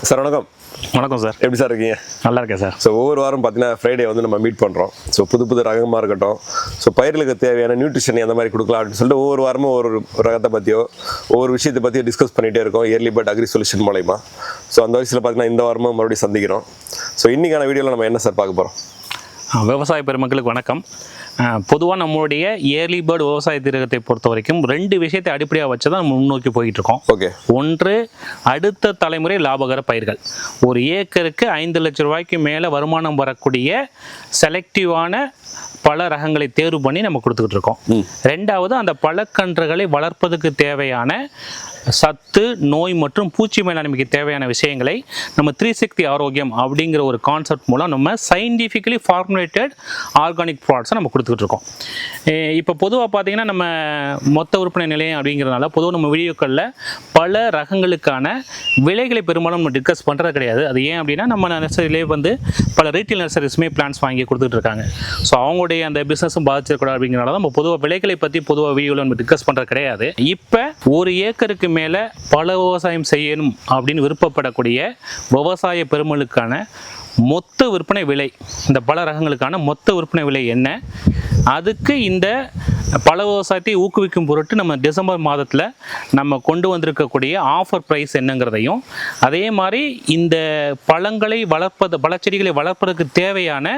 Sir வணக்கம். வணக்கம் sir. எப்படி சார் இருக்கீங்க? நல்லா இருக்கேன் சார். ஸோ ஒவ்வொரு வாரம் பார்த்தீங்கன்னா ஃப்ரைடே வந்து நம்ம மீட் பண்ணுறோம் ஸோ புது புது ரகமாக இருக்கட்டும். ஸோ பயிர்களுக்கு தேவையான நியூட்ரிஷன் எந்த மாதிரி கொடுக்கலாம் அப்படின்னு சொல்லிட்டு ஒவ்வொரு வாரமும் ஒரு ரகத்தை பற்றியோ ஒவ்வொரு விஷயத்தை பற்றியோ டிஸ்கஸ் பண்ணிகிட்டே இருக்கோம். இயர்லி பட் அக்ரி சொல்யூஷன் மூலயமா. ஸோ அந்த வயசில் பார்த்தீங்கன்னா இந்த வாரமும் மறுபடியும் சந்திக்கிறோம். ஸோ இன்றைக்கான வீடியோவில் நம்ம என்ன சார் பார்க்க போகிறோம் விவசாய பெருமக்களுக்கு வணக்கம். பொதுவாக நம்மளுடைய இயர்லி பேர்டு விவசாய திருகத்தை பொறுத்த வரைக்கும் ரெண்டு விஷயத்தை அடிப்படையாக வச்சு தான் நம்ம முன்னோக்கி போயிட்டு இருக்கோம் ஓகே. ஒன்று அடுத்த தலைமுறை லாபகர பயிர்கள். ஒரு ஏக்கருக்கு ஐந்து லட்சம் ரூபாய்க்கு மேலே வருமானம் வரக்கூடிய செலக்டிவான பல ரகங்களை தேர்வு பண்ணி நம்ம கொடுத்துக்கிட்டு இருக்கோம் ரெண்டாவது அந்த பழக்கன்றுகளை வளர்ப்பதற்கு தேவையான சத்து நோய் மற்றும் பூச்சி மேலாண்மைக்கு தேவையான விஷயங்களை நம்ம த்ரீ சக்தி ஆரோக்கியம் அப்படிங்கிற ஒரு கான்செப்ட் மூலம் நம்ம சயின்டிஃபிக்கலி ஃபார்முலேட்டட் ஆர்கானிக் ப்ராடக்ட்ஸை நம்ம கொடுத்துக்கிட்டு இருக்கோம். இப்போ பொதுவாக பார்த்தீங்கன்னா நம்ம மொத்த விற்பனை நிலையம் அப்படிங்கிறதுனால பொதுவாக நம்ம வீடியோக்களில் பல ரகங்களுக்கான விலைகளை பெரும்பாலும் நம்ம டிஸ்கஸ் பண்ணுறது கிடையாது. அது ஏன் அப்படின்னா நம்ம நர்சரியிலே வந்து பல ரீட்டைல் நர்சரிஸுமே பிளான்ஸ் வாங்கி கொடுத்துட்டு இருக்காங்க. ஸோ அவங்களுடைய அந்த பிஸ்னஸும் பாதிச்சிடக்கூடாது அப்படிங்கிறனால நம்ம பொதுவாக விலைகளை பற்றி பொதுவாக வீடியோவில் நம்ம டிஸ்கஸ் பண்ணுறது கிடையாது. இப்போ ஒரு ஏக்கருக்கு மேலே பல விவசாயம் செய்யணும் அப்படின்னு விருப்பப்படக்கூடிய விவசாய பெருமளுக்கான மொத்த விற்பனை விலை இந்த பல ரகங்களுக்கான மொத்த விற்பனை விலை என்ன? அதுக்கு இந்த பல விவசாயத்தை ஊக்குவிக்கும் பொருட்டு நம்ம டிசம்பர் மாதத்தில் நம்ம கொண்டு வந்திருக்கக்கூடிய ஆஃபர் ப்ரைஸ் என்னங்கிறதையும் அதே மாதிரி இந்த பழங்களை வளர்ப்பது பழச்செடிகளை வளர்ப்பதற்கு தேவையான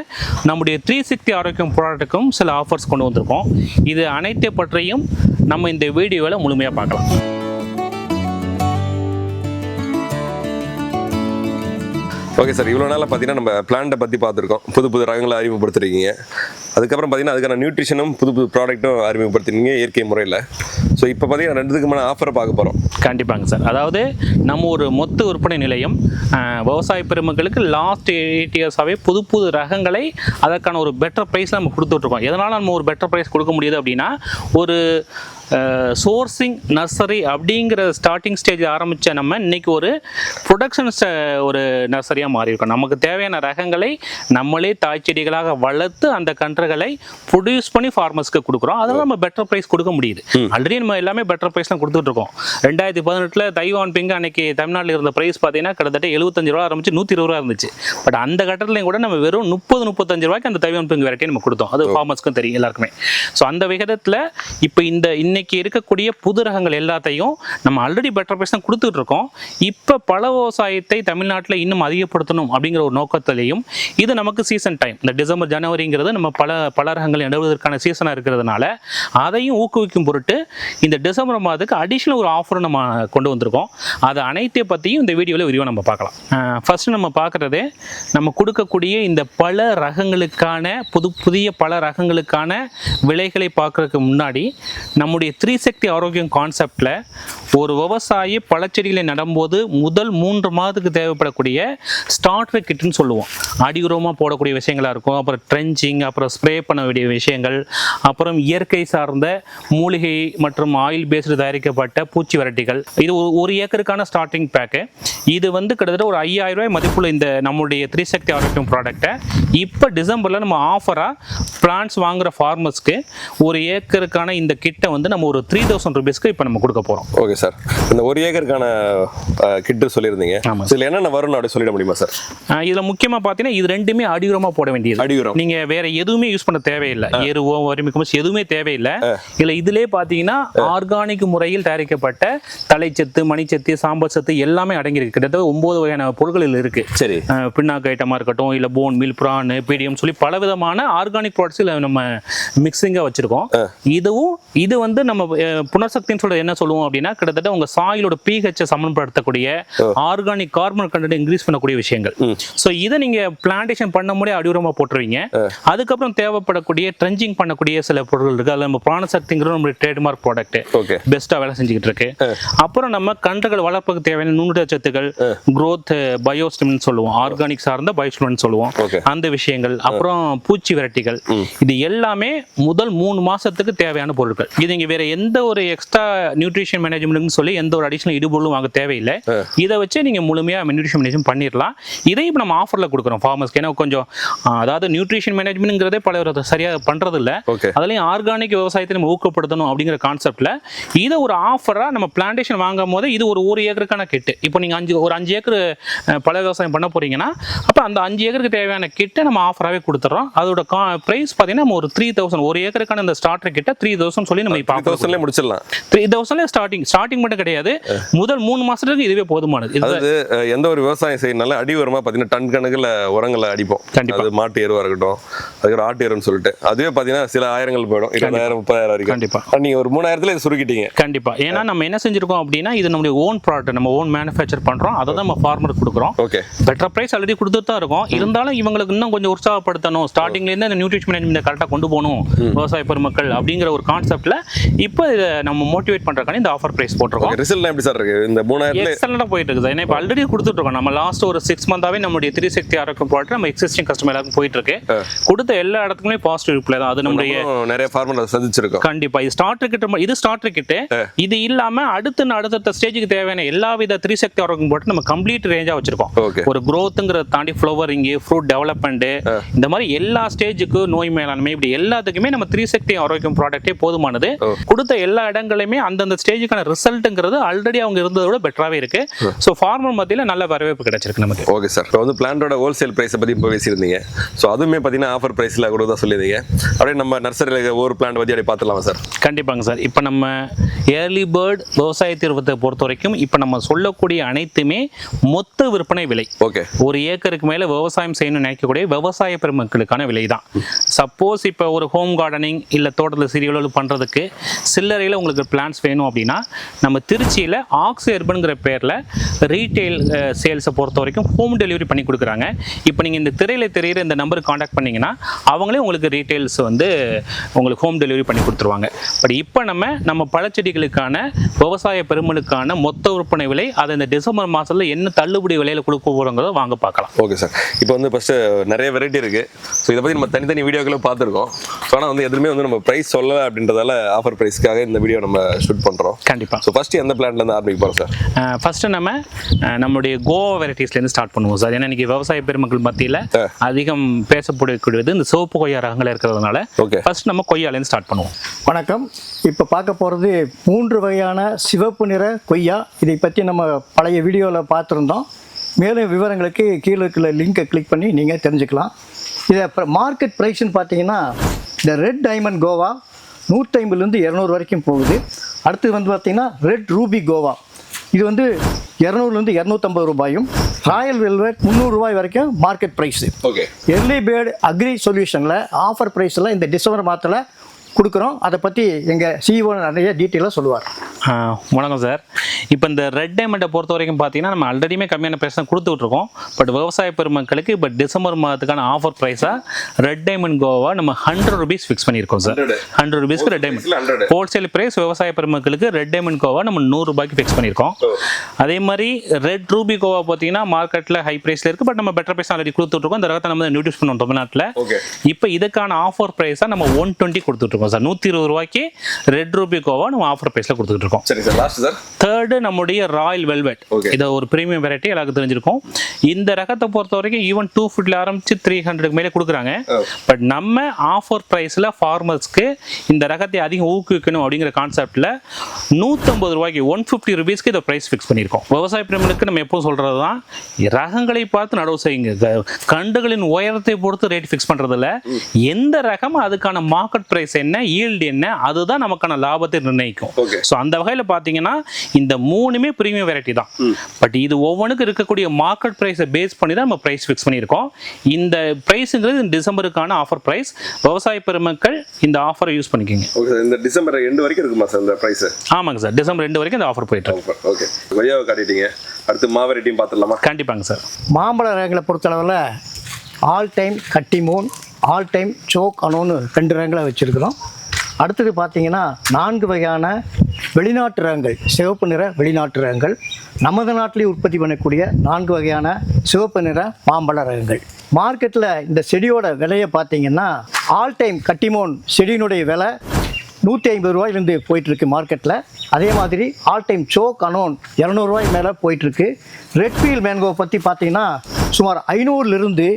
நம்முடைய த்ரீ சிக்ஸ்டி ஆரோக்கியம் ப்ராடக்ட்டுக்கும் சில ஆஃபர்ஸ் கொண்டு வந்திருக்கோம். இது அனைத்து பற்றியும் நம்ம இந்த வீடியோவில் முழுமையாக பார்க்கலாம். ஓகே சார் இவ்வளோ நாளாக பார்த்தீங்கன்னா நம்ம பிளான்ட்டை பற்றி பார்த்துருக்கோம். புது புது ரகங்களை அறிமுகப்படுத்துறீங்க அதுக்கப்புறம் பார்த்தீங்கன்னா அதுக்கான நியூட்ரிஷனும் புது புது ப்ராடக்ட்டும் அறிமுகப்படுத்தினீங்க இயற்கை முறையில். ஸோ இப்போ பார்த்தீங்கன்னா ரெண்டுத்துக்குமான ஆஃபரை பார்க்க போகிறோம் கண்டிப்பாங்க சார். அதாவது நம்ம ஒரு மொத்த விற்பனை நிலையம் விவசாய பெருமக்களுக்கு லாஸ்ட் எயிட் இயர்ஸாகவே புது புது ரகங்களை அதற்கான ஒரு பெட்டர் ப்ரைஸ் நம்ம கொடுத்துட்ருக்கோம் எதனால் நம்ம ஒரு பெட்டர் ப்ரைஸ் கொடுக்க முடியுது அப்படின்னா ஒரு சோர்சிங் நர்சரி அப்படிங்கிற ஸ்டார்டிங் ஸ்டேஜ் ஆரம்பித்த நம்ம இன்றைக்கி ஒரு ப்ரொடக்ஷன் ஒரு நர்சரியாக மாறியிருக்கோம். நமக்கு தேவையான ரகங்களை நம்மளே தாய்ச்செடிகளாக வளர்த்து அந்த கன்றுகளை ப்ரொடியூஸ் பண்ணி ஃபார்மர்ஸ்க்கு கொடுக்குறோம். அதெல்லாம் நம்ம பெட்டர் ப்ரைஸ் கொடுக்க முடியுது. ஆல்ரெடி நம்ம எல்லாமே பெட்டர் ப்ரைஸ் தான் கொடுத்துட்டு இருக்கோம். ரெண்டாயிரத்தி பதினெட்டில் தைவான் பிங்க் அன்னைக்கு தமிழ்நாட்டில் இருந்த ப்ரைஸ் பார்த்தீங்கன்னா கிட்டத்தட்ட எழுபத்தஞ்சு ரூபா ஆரம்பிச்சு நூற்றி இருபது ரூபா இருந்துச்சு. பட் அந்த கட்டத்துலையும் கூட நம்ம வெறும் முப்பது முப்பத்தஞ்சு ரூபாய்க்கு அந்த தைவான் பிங்க் வெரைட்டி நம்ம கொடுத்தோம். அது ஃபார்மர்ஸ்க்கும் தெரியும் எல்லாருக்குமே. ஸோ அந்த விகிதத்தில் இப்போ இந்த இன்னைக்கு இருக்கக்கூடிய புது ரகங்கள் எல்லாத்தையும் நம்ம ஆல்ரெடி பெட்டர் ப்ரைஸ் தான் கொடுத்துட்டு இருக்கோம். இப்போ பல விவசாயத்தை தமிழ்நாட்டில் இன்னும் அதிகப்படுத்தணும் அப்படிங்கிற ஒரு நோக்கத்திலையும் இது நமக்கு சீசன் டைம் இந்த டிசம்பர் ஜனவரிங்கிறது நம்ம பல பல ரகங்கள் நடுவதற்கான சீசனாக இருக்கிறதுனால அதையும் ஊக்குவிக்கும் பொருட்டு இந்த டிசம்பர் மாதத்துக்கு அடிஷ்னல் ஒரு ஆஃபரும் நம்ம கொண்டு வந்திருக்கோம். அது அனைத்தையும் பற்றியும் இந்த வீடியோவில் விரிவாக நம்ம பார்க்கலாம். ஃபர்ஸ்ட் நம்ம பார்க்குறது நம்ம கொடுக்கக்கூடிய இந்த பல ரகங்களுக்கான புது புதிய பல ரகங்களுக்கான விலைகளை பார்க்கறதுக்கு முன்னாடி நம்முடைய த்ரீ சக்தி ஆரோக்கியம் கான்செப்டில் ஒரு விவசாயி பழச்செடிகளை நடும்போது முதல் மூன்று மாதத்துக்கு தேவைப்படக்கூடிய ஸ்டார்டர் கிட்னு சொல்லுவோம். அடி உரமாக போடக்கூடிய விஷயங்களாக இருக்கும். அப்புறம் ட்ரெஞ்சிங் அப்புறம் ஸ்ப்ரே பண்ண வேண்டிய விஷயங்கள் அப்புறம் இயற்கை சார்ந்த மூலிகை மற்றும் ஆயில் பேஸ்டு தயாரிக்கப்பட்ட பூச்சி வெரைட்டிகள். இது ஒரு- ஒரு ஏக்கருக்கான ஸ்டார்டிங் பேக்கு இது வந்து கிட்டத்தட்ட ஒரு ஐயாயிரம் ரூபாய் மதிப்புள்ள இந்த நம்முடைய த்ரீ சக்தி ஆரோக்கியம் ப்ராடக்ட்டை இப்போ டிசம்பரில் நம்ம ஆஃபராக பிளான்ஸ் வாங்குற ஃபார்மர்ஸ்க்கு ஒரு ஏக்கருக்கான இந்த கிட்டை வந்து நம்ம ஒரு த்ரீ தௌசண்ட் ருபீஸ்க்கு இப்போ நம்ம கொடுக்க போகிறோம் ஓகே சார் இந்த ஒரு ஏக்கருக்கான கிட்டு சொல்லியிருந்தீங்க. இதில் என்னென்ன வரும்னு அப்படி சொல்லிட முடியுமா சார் இதில் முக்கியமாக பார்த்தீங்கன்னா இது ரெண்டுமே அடியுரமாக போட வேண்டியது. அடி உரம் நீங்க வேற எதுவுமே யூஸ் பண்ண தேவையில்லை. எருவோ வறுமிக்கமஸ் எதுவுமே தேவையில்லை. இல்ல இதுலயே பாத்தீங்கன்னா ஆர்கானிக் முறையில் தயாரிக்கப்பட்ட தலைச்சத்து மணிச்சத்து சாம்பல் சத்து எல்லாமே அடங்கியிருக்கு. கிட்டத்தட்ட ஒன்பது வகையான பொருட்கள் இதுல இருக்கு. சரி. பிண்ணாக்கு ஐட்டமாக இருக்கட்டும் இல்லை போன் மில் ப்ரான் பீடியம் சொல்லி பல விதமான ஆர்கானிக் ப்ராடக்ட்ஸ் இதில் நம்ம மிக்சிங்காக வச்சுருக்கோம். இதுவும் இது வந்து நம்ம புனர்சக்தின்னு சொல்றது என்ன சொல்லுவோம் அப்படின்னா கிட்டத்தட்ட உங்கள் சாயிலோட பிஹெச்சை சமன்படுத்தக்கூடிய ஆர்கானிக் கார்பன் கண்டென்ட் இன்க்ரீஸ் பண்ணக்கூடிய விஷயங்கள். ஸோ இதை நீங்கள் பிளான்டேஷன் பண்ண முடிய அடியுரமாக போட்டுருவீங்க. அதுக்கப்புறம் தேவைப்படக்கூடிய ட்ரெஞ்சிங் பண்ணக்கூடிய சில பொருட்கள் இருக்குது அதில் நம்ம பிராணசக்திங்கிறது நம்மளுடைய ட்ரேட்மார்க் ப்ராடக்ட் பெஸ்ட்டாக வேலை செஞ்சுக்கிட்டு இருக்கு. அப்புறம் நம்ம கன்றுகள் வளர்ப்புக்கு தேவையான நுண்ணுடச்சத்துக்கள் growth பயோஸ்டிம்னு சொல்லுவோம். ஆர்கானிக் சார்ந்த பயோஸ்டிம்னு சொல்லுவோம். அந்த விஷயங்கள். அப்புறம் பூச்சி வெரைட்டிகள். இது எல்லாமே முதல் மூணு மாசத்துக்கு தேவையான பொருட்கள். இது இங்க வேற எந்த ஒரு எக்ஸ்ட்ரா நியூட்ரிஷன் மேனேஜ்மெண்ட்னு சொல்லி எந்த ஒரு அடிஷனல் இடுபொருளும் வாங்க தேவையில்லை. இதை வச்சு நீங்க முழுமையா நியூட்ரிஷன் மேனேஜ்மெண்ட் பண்ணிடலாம் இதையும் இப்ப நம்ம ஆஃபர்ல கொடுக்குறோம் ஃபார்மர்ஸ்க்கு ஏன்னா கொஞ்சம் அதாவது நியூட்ரிஷன் மேனேஜ்மெண்ட்ங்கிறதே பல சரியாக பண்றது இல்ல அதுலயும் ஆர்கானிக் விவசாயத்தை நம்ம ஊக்கப்படுத்தணும் அப்படிங்கிற கான்செப்ட்ல இதை ஒரு ஆஃபரா நம்ம பிளான்டேஷன் வாங்கும் போது இது ஒரு ஒரு ஏக்கருக்கான கிட்டு இப்போ நீங்க அஞ்சு ஒரு அஞ்சு ஏக்கர் பழ விவசாயம் பண்ண போறீங்கன்னா அப்ப அந்த அஞ்சு ஏக்கருக்கு தேவையான கிட்டை நம்ம ஆஃபராகவே கொடுத்துறோம். அதோட ப்ரைஸ் பார்த்தீங்கன்னா நம்ம ஒரு த்ரீ தௌசண்ட் ஒரு ஏக்கருக்கான இந்த ஸ்டார்டர் கிட்ட த்ரீ தௌசண்ட் சொல்லி நம்ம இப்போ தௌசண்ட்லேயே முடிச்சிடலாம். த்ரீ தௌசண்ட்ல ஸ்டார்டிங் ஸ்டார்டிங் மட்டும் கிடையாது. முதல் மூணு மாசத்துக்கு இதுவே போதுமானது. அதாவது எந்த ஒரு விவசாயம் செய்யறதுனால அடி உரமா பார்த்தீங்கன்னா டன் கணக்குல உரங்களை அடிப்போம். கண்டிப்பா. அது மாட்டு எருவா இருக்கட்டும் அதுக்கப்புறம் ஆட்டு எருன்னு சொல்லிட்டு. அதுவே பார்த்தீங்கன்னா சில ஆயிரங்கள் போயிடும். இருபதாயிரம் முப்பதாயிரம் வரைக்கும். கண்டிப்பா. ஆனா, நீங்க ஒரு மூணாயிரத்துல இது சுருக்கிட்டீங்க. கண்டிப்பா. ஏன்னா நம்ம என்ன செஞ்சிருக்கோம் அப்படின்னா இது நம்மளுடைய ஓன் ப்ராடக்ட் நம்ம ஓன் மேனுஃபேக்சர் பண்றோம். அதை தான் நம்ம ஃபார்மருக்கு கொடுக்குறோம். ஓகே பெட்டர் ப்ரைஸ் ஆல்ரெடி கொடுத்துட்டு தான் இருக்கும். இருந்தாலும் இவங்களுக்கு இன்னும் கொஞ்சம் உற்சாகப்படுத்தணும். ஸ்டார்டிங்ல இருந்து இந்த நியூட்ரிஷன் மேனேஜ்மெண்ட் கரெக்டாக கொண்டு போகணும் விவசாய பெருமக்கள் அப்படிங்கிற ஒரு கான்செப்ட்ல இப்போ இதை நம்ம மோட்டிவேட் பண்றதுக்கான இந்த ஆஃபர் ப்ரைஸ் போட்டிருக்கோம். ரிசல்ட்லாம் எப்படி சார் இருக்கு? இந்த மூணாயிரத்துல எக்ஸலண்டாக போயிட்டு இருக்குது. ஏன்னா இப்போ ஆல்ரெடி கொடுத்துட்டு இருக்கோம். நம்ம லாஸ்ட் ஒரு சிக்ஸ் மந்தாவே நம்மளுடைய த்ரீ சக்தி ஆரோக்கியம் ப்ராடக்ட் நம்ம எக்ஸிஸ்டிங் கஸ்டமர் எல்லாருக்கும் போயிட்டு இருக்கு. கொடுத்த எல்லா இடத்துக்குமே பாசிட்டிவ் ரிப்ளை தான். அது நம்மளுடைய நிறைய ஃபார்மர் சந்திச்சிருக்கோம். கண்டிப்பா. இது ஸ்டார்டர் கிட்ட இது ஸ்டார்டர் கிட்ட இது இல்லாம அடுத்த அடுத்த ஸ்டேஜுக்கு தேவையான எல்லா வித த்ரீ சக்தி ஆரோக்கியம் போட்டு நம்ம கம்ப்ளீட் ரேஞ்சா வச்சிருக்கோம். ஒரு growthங்கிறத தாண்டி ஃப்ளவரிங் ஃப்ரூட் டெவலப்மெண்ட் இந்த மாதிரி எல்லா ஸ்டேஜுக்கு நோய் மேலாண்மை இப்படி எல்லாத்துக்குமே நம்ம த்ரீ சக்தி ஆரோக்கியம் ப்ராடக்டே போதுமானது. கொடுத்த எல்லா இடங்களையுமே அந்தந்த ஸ்டேஜுக்கான ரிசல்ட்டுங்கிறது ஆல்ரெடி அவங்க இருந்ததை விட பெட்டராகவே இருக்கு. ஸோ ஃபார்மர் மத்தியில் நல்ல வரவேற்பு கிடைச்சிருக்கு நமக்கு. ஓகே சார் இப்போ வந்து பிளான்டோட ஹோல்சேல் ப்ரைஸை பற்றி இப்போ பேசியிருந்தீங்க. ஸோ அதுவுமே பார்த்தீங்கன்னா ஆஃபர் ப்ரைஸில் கூட தான் சொல்லியிருந்தீங்க. அப்படியே நம்ம நர்சரியில் ஒரு பிளான் பற்றி அப்படியே பார்த்துலாமா சார் கண்டிப்பாங்க சார் இப்போ நம்ம ஏர்லி பேர்ட் விவசாய தீர்வத்தை பொறுத்த வரைக்கும் இப்போ நம்ம சொல்லக்கூடிய அனைத்துமே மொத்த விற்பனை விலை. ஓகே ஒரு ஏக்கருக்கு மேலே விவசாயம் செய்யணும்னு நினைக்கக்கூடிய விவசாய பெருமக்களுக்கான விலை தான் சப்போஸ் இப்போ ஒரு ஹோம் கார்டனிங் இல்லை தோட்டத்தில் சிறியளவு பண்ணுறதுக்கு சில்லறையில் உங்களுக்கு பிளான்ஸ் வேணும் அப்படின்னா நம்ம திருச்சியில் ஆக்ஸ் எர்பனுங்கிற பேரில் ரீட்டைல் சேல்ஸை பொறுத்த வரைக்கும் ஹோம் டெலிவரி பண்ணி கொடுக்குறாங்க. இப்போ நீங்கள் இந்த திரையில் தெரியிற இந்த நம்பருக்கு காண்டாக்ட் பண்ணீங்கன்னா அவங்களே உங்களுக்கு ரீட்டைல்ஸ் வந்து உங்களுக்கு ஹோம் டெலிவரி பண்ணி கொடுத்துருவாங்க. பட் இப்போ நம்ம நம்ம பழச்செடிகளுக்கான விவசாய பெருமளுக்கான மொத்த விற்பனை விலை அதை இந்த டிசம்பர் மாதத்தில் என்ன தள்ளுபடி விலையில் கொடுக்க போகிறோங்கிறத வாங்க பார்க்கலாம். ஓகே சார் இப்போ வந்து ஃபஸ்ட்டு நிறைய வெரைட்டி இருக்குது ஸோ இதை பற்றி நம்ம தனித்தனி வீடியோ வீடியோக்களும் பார்த்துருக்கோம். ஸோ ஆனால் வந்து எதுவுமே வந்து நம்ம ப்ரைஸ் சொல்லலை அப்படின்றதால ஆஃபர் ப்ரைஸ்க்காக இந்த வீடியோ நம்ம ஷூட் பண்ணுறோம் கண்டிப்பாக ஸோ ஃபஸ்ட்டு எந்த பிளான்லேருந்து ஆரம்பிக்க போகிறோம் சார் ஃபர்ஸ்ட் நம்ம அஹ், நம்மளுடைய கோவா வெரைட்டிஸ்லேருந்து ஸ்டார்ட் பண்ணுவோம் சார் ஏன்னா இன்னைக்கு விவசாய பெருமக்கள் மத்தியில். அதிகம் பேசப்படக்கூடியது இந்த சிவப்பு கொய்யா ரகங்கள் இருக்கிறதுனால ஓகே ஃபர்ஸ்ட் நம்ம கொய்யாலேருந்து ஸ்டார்ட் பண்ணுவோம். வணக்கம். இப்போ பார்க்க போகிறது மூன்று வகையான சிவப்பு நிற கொய்யா. இதை பற்றி நம்ம பழைய வீடியோவில் பார்த்துருந்தோம். மேலும் விவரங்களுக்கு கீழே இருக்கிற லிங்கை கிளிக் பண்ணி நீங்கள் தெரிஞ்சுக்கலாம். இதை மார்க்கெட் ப்ரைஸ்னு பார்த்தீங்கன்னா இந்த ரெட் டைமண்ட் கோவா நூற்றி இரநூறு வரைக்கும் போகுது. அடுத்தது வந்து பார்த்தீங்கன்னா ரெட் ரூபி கோவா. இது வந்து இரநூறுலேருந்து இரநூத்தம்பது ரூபாயும் ராயல் வெல்வெட் முந்நூறுரூவாய் வரைக்கும் market price okay early bird agri சொல்யூஷனில் offer ப்ரைஸில் இந்த டிசம்பர் மாதத்தில் கொடுக்குறோம். அதை பற்றி எங்கள் சிஇஓ நிறைய டீட்டெயிலாக சொல்லுவார். வணக்கம் சார். இப்போ இந்த ரெட் டைமண்டை பொறுத்த வரைக்கும் பார்த்தீங்கன்னா நம்ம ஆல்ரெடியுமே கம்மியான ப்ரைஸ் தான் கொடுத்துட்ருக்கோம். பட் விவசாய பெருமக்களுக்கு இப்போ டிசம்பர் மாதத்துக்கான ஆஃபர் ப்ரைஸாக ரெட் டைமண்ட் கோவா நம்ம ஹண்ட்ரட் ருபீஸ் ஃபிக்ஸ் பண்ணியிருக்கோம் சார். 100. ஹண்ட்ரட் ருபீஸ்க்கு ரெட் டைமண்ட் 100. ஹோல்சேல் ப்ரைஸ் விவசாய பெருமக்களுக்கு ரெட் டைமண்ட் கோவா நம்ம நூறு ரூபாய்க்கு ஃபிக்ஸ் பண்ணியிருக்கோம். அதே மாதிரி ரெட் ரூபி கோவா பார்த்தீங்கன்னா மார்க்கெட்டில் ஹை ப்ரைஸில் இருக்குது பட் நம்ம பெட்டர் ப்ரைஸ் ஆல்ரெடி கொடுத்துட்ருக்கோம். இந்த ரகத்தை நம்ம நியூட்ரிஸ் பண்ணுவோம் தமிழ்நாட்டில். இப்போ இதுக்கான ஆஃபர் ப்ரைஸாக நம்ம ஒன் டுவெண்ட்டி கொடுத்துட்ருக்கோம் சார். நூற்றி இருபது ரூபாய்க்கு ரெட் ரூபி கோவா நம்ம ஆஃபர் ப்ரைஸில் கொடுத்துட்டு இருக்கோம். சரி சார் லாஸ்ட் சார். தேர்டு நம்முடைய ராயல் வெல்வெட். இது ஒரு ப்ரீமியம் வெரைட்டி எல்லாருக்கும் தெரிஞ்சிருக்கும். இந்த ரகத்தை பொறுத்த வரைக்கும் ஈவன் டூ ஃபுட்ல ஆரம்பிச்சு த்ரீ ஹண்ட்ரட் மேலே கொடுக்குறாங்க. Oh. பட் நம்ம ஆஃபர் ப்ரைஸில் ஃபார்மர்ஸ்க்கு இந்த ரகத்தை அதிகம் ஊக்குவிக்கணும் அப்படிங்கிற கான்செப்டில் நூற்றம்பது ரூபாய்க்கு ஒன் ஃபிஃப்டி ருபீஸ்க்கு இதை ப்ரைஸ் ஃபிக்ஸ் பண்ணியிருக்கோம். விவசாய பிரமிகளுக்கு நம்ம எப்போ சொல்கிறது தான் ரகங்களை பார்த்து நடவு செய்யுங்க. கண்டுகளின் உயரத்தை பொறுத்து ரேட் ஃபிக்ஸ் பண்ணுறதில்ல எந்த ரகம் அதுக்கான மார்க்கெட் ப்ரைஸ் என்ன ஈல்டு என்ன அதுதான் நமக்கான லாபத்தை நிர்ணயிக்கும். ஸோ அந்த வகையில் பார்த்தீங்கன்னா இந்த மூணுமே ப்ரீமியம் வெரைட்டி தான். பட் இது ஒவ்வொன்றுக்கும் இருக்கக்கூடிய மார்க்கெட் ப்ரைஸை பேஸ் பண்ணி தான் நம்ம ப்ரைஸ் ஃபிக்ஸ் பண்ணியிருக்கோம். இந்த ப்ரைஸுங்கிறது டிசம்பருக்கான ஆஃபர் ப்ரைஸ் விவசாய பெருமக்கள் இந்த ஆஃபரை யூஸ் பண்ணிக்கோங்க. ஓகே இந்த டிசம்பர் எண்டு வரைக்கும் இருக்குமா சார் இந்த ப்ரைஸு ஆமாங்க சார் டிசம்பர் ரெண்டு வரைக்கும் இந்த ஆஃபர் போயிட்டு இருக்கு. ஓகே கொய்யாவை காட்டிட்டீங்க. அடுத்து மாவெரைட்டியும் பார்த்துடலாமா? கண்டிப்பாங்க சார் மாம்பழ ரகங்களை பொறுத்தளவில் ஆல் டைம் கட்டி மூன் ஆல் டைம் சோக் அனோன்னு ரெண்டு ரகங்களை வச்சுருக்கிறோம். அடுத்தது பார்த்தீங்கன்னா நான்கு வகையான வெளிநாட்டு ரகங்கள் சிவப்பு நிற வெளிநாட்டு ரகங்கள். நமது நாட்டிலேயே உற்பத்தி பண்ணக்கூடிய நான்கு வகையான சிவப்பு நிற மாம்பழ ரகங்கள். மார்க்கெட்டில் இந்த செடியோட விலையை பார்த்தீங்கன்னா ஆல் டைம் கட்டிமோன் செடியினுடைய விலை நூற்றி ஐம்பது ரூபாயிலேருந்து போயிட்டுருக்கு மார்க்கெட்டில் அதே மாதிரி ஆல் டைம் சோ கனோன் இரநூறுவாய் மேலே போயிட்டுருக்கு. ரெட் ஃபீல் மேங்கோ பற்றி பார்த்தீங்கன்னா சுமார் ஐநூறுலேருந்து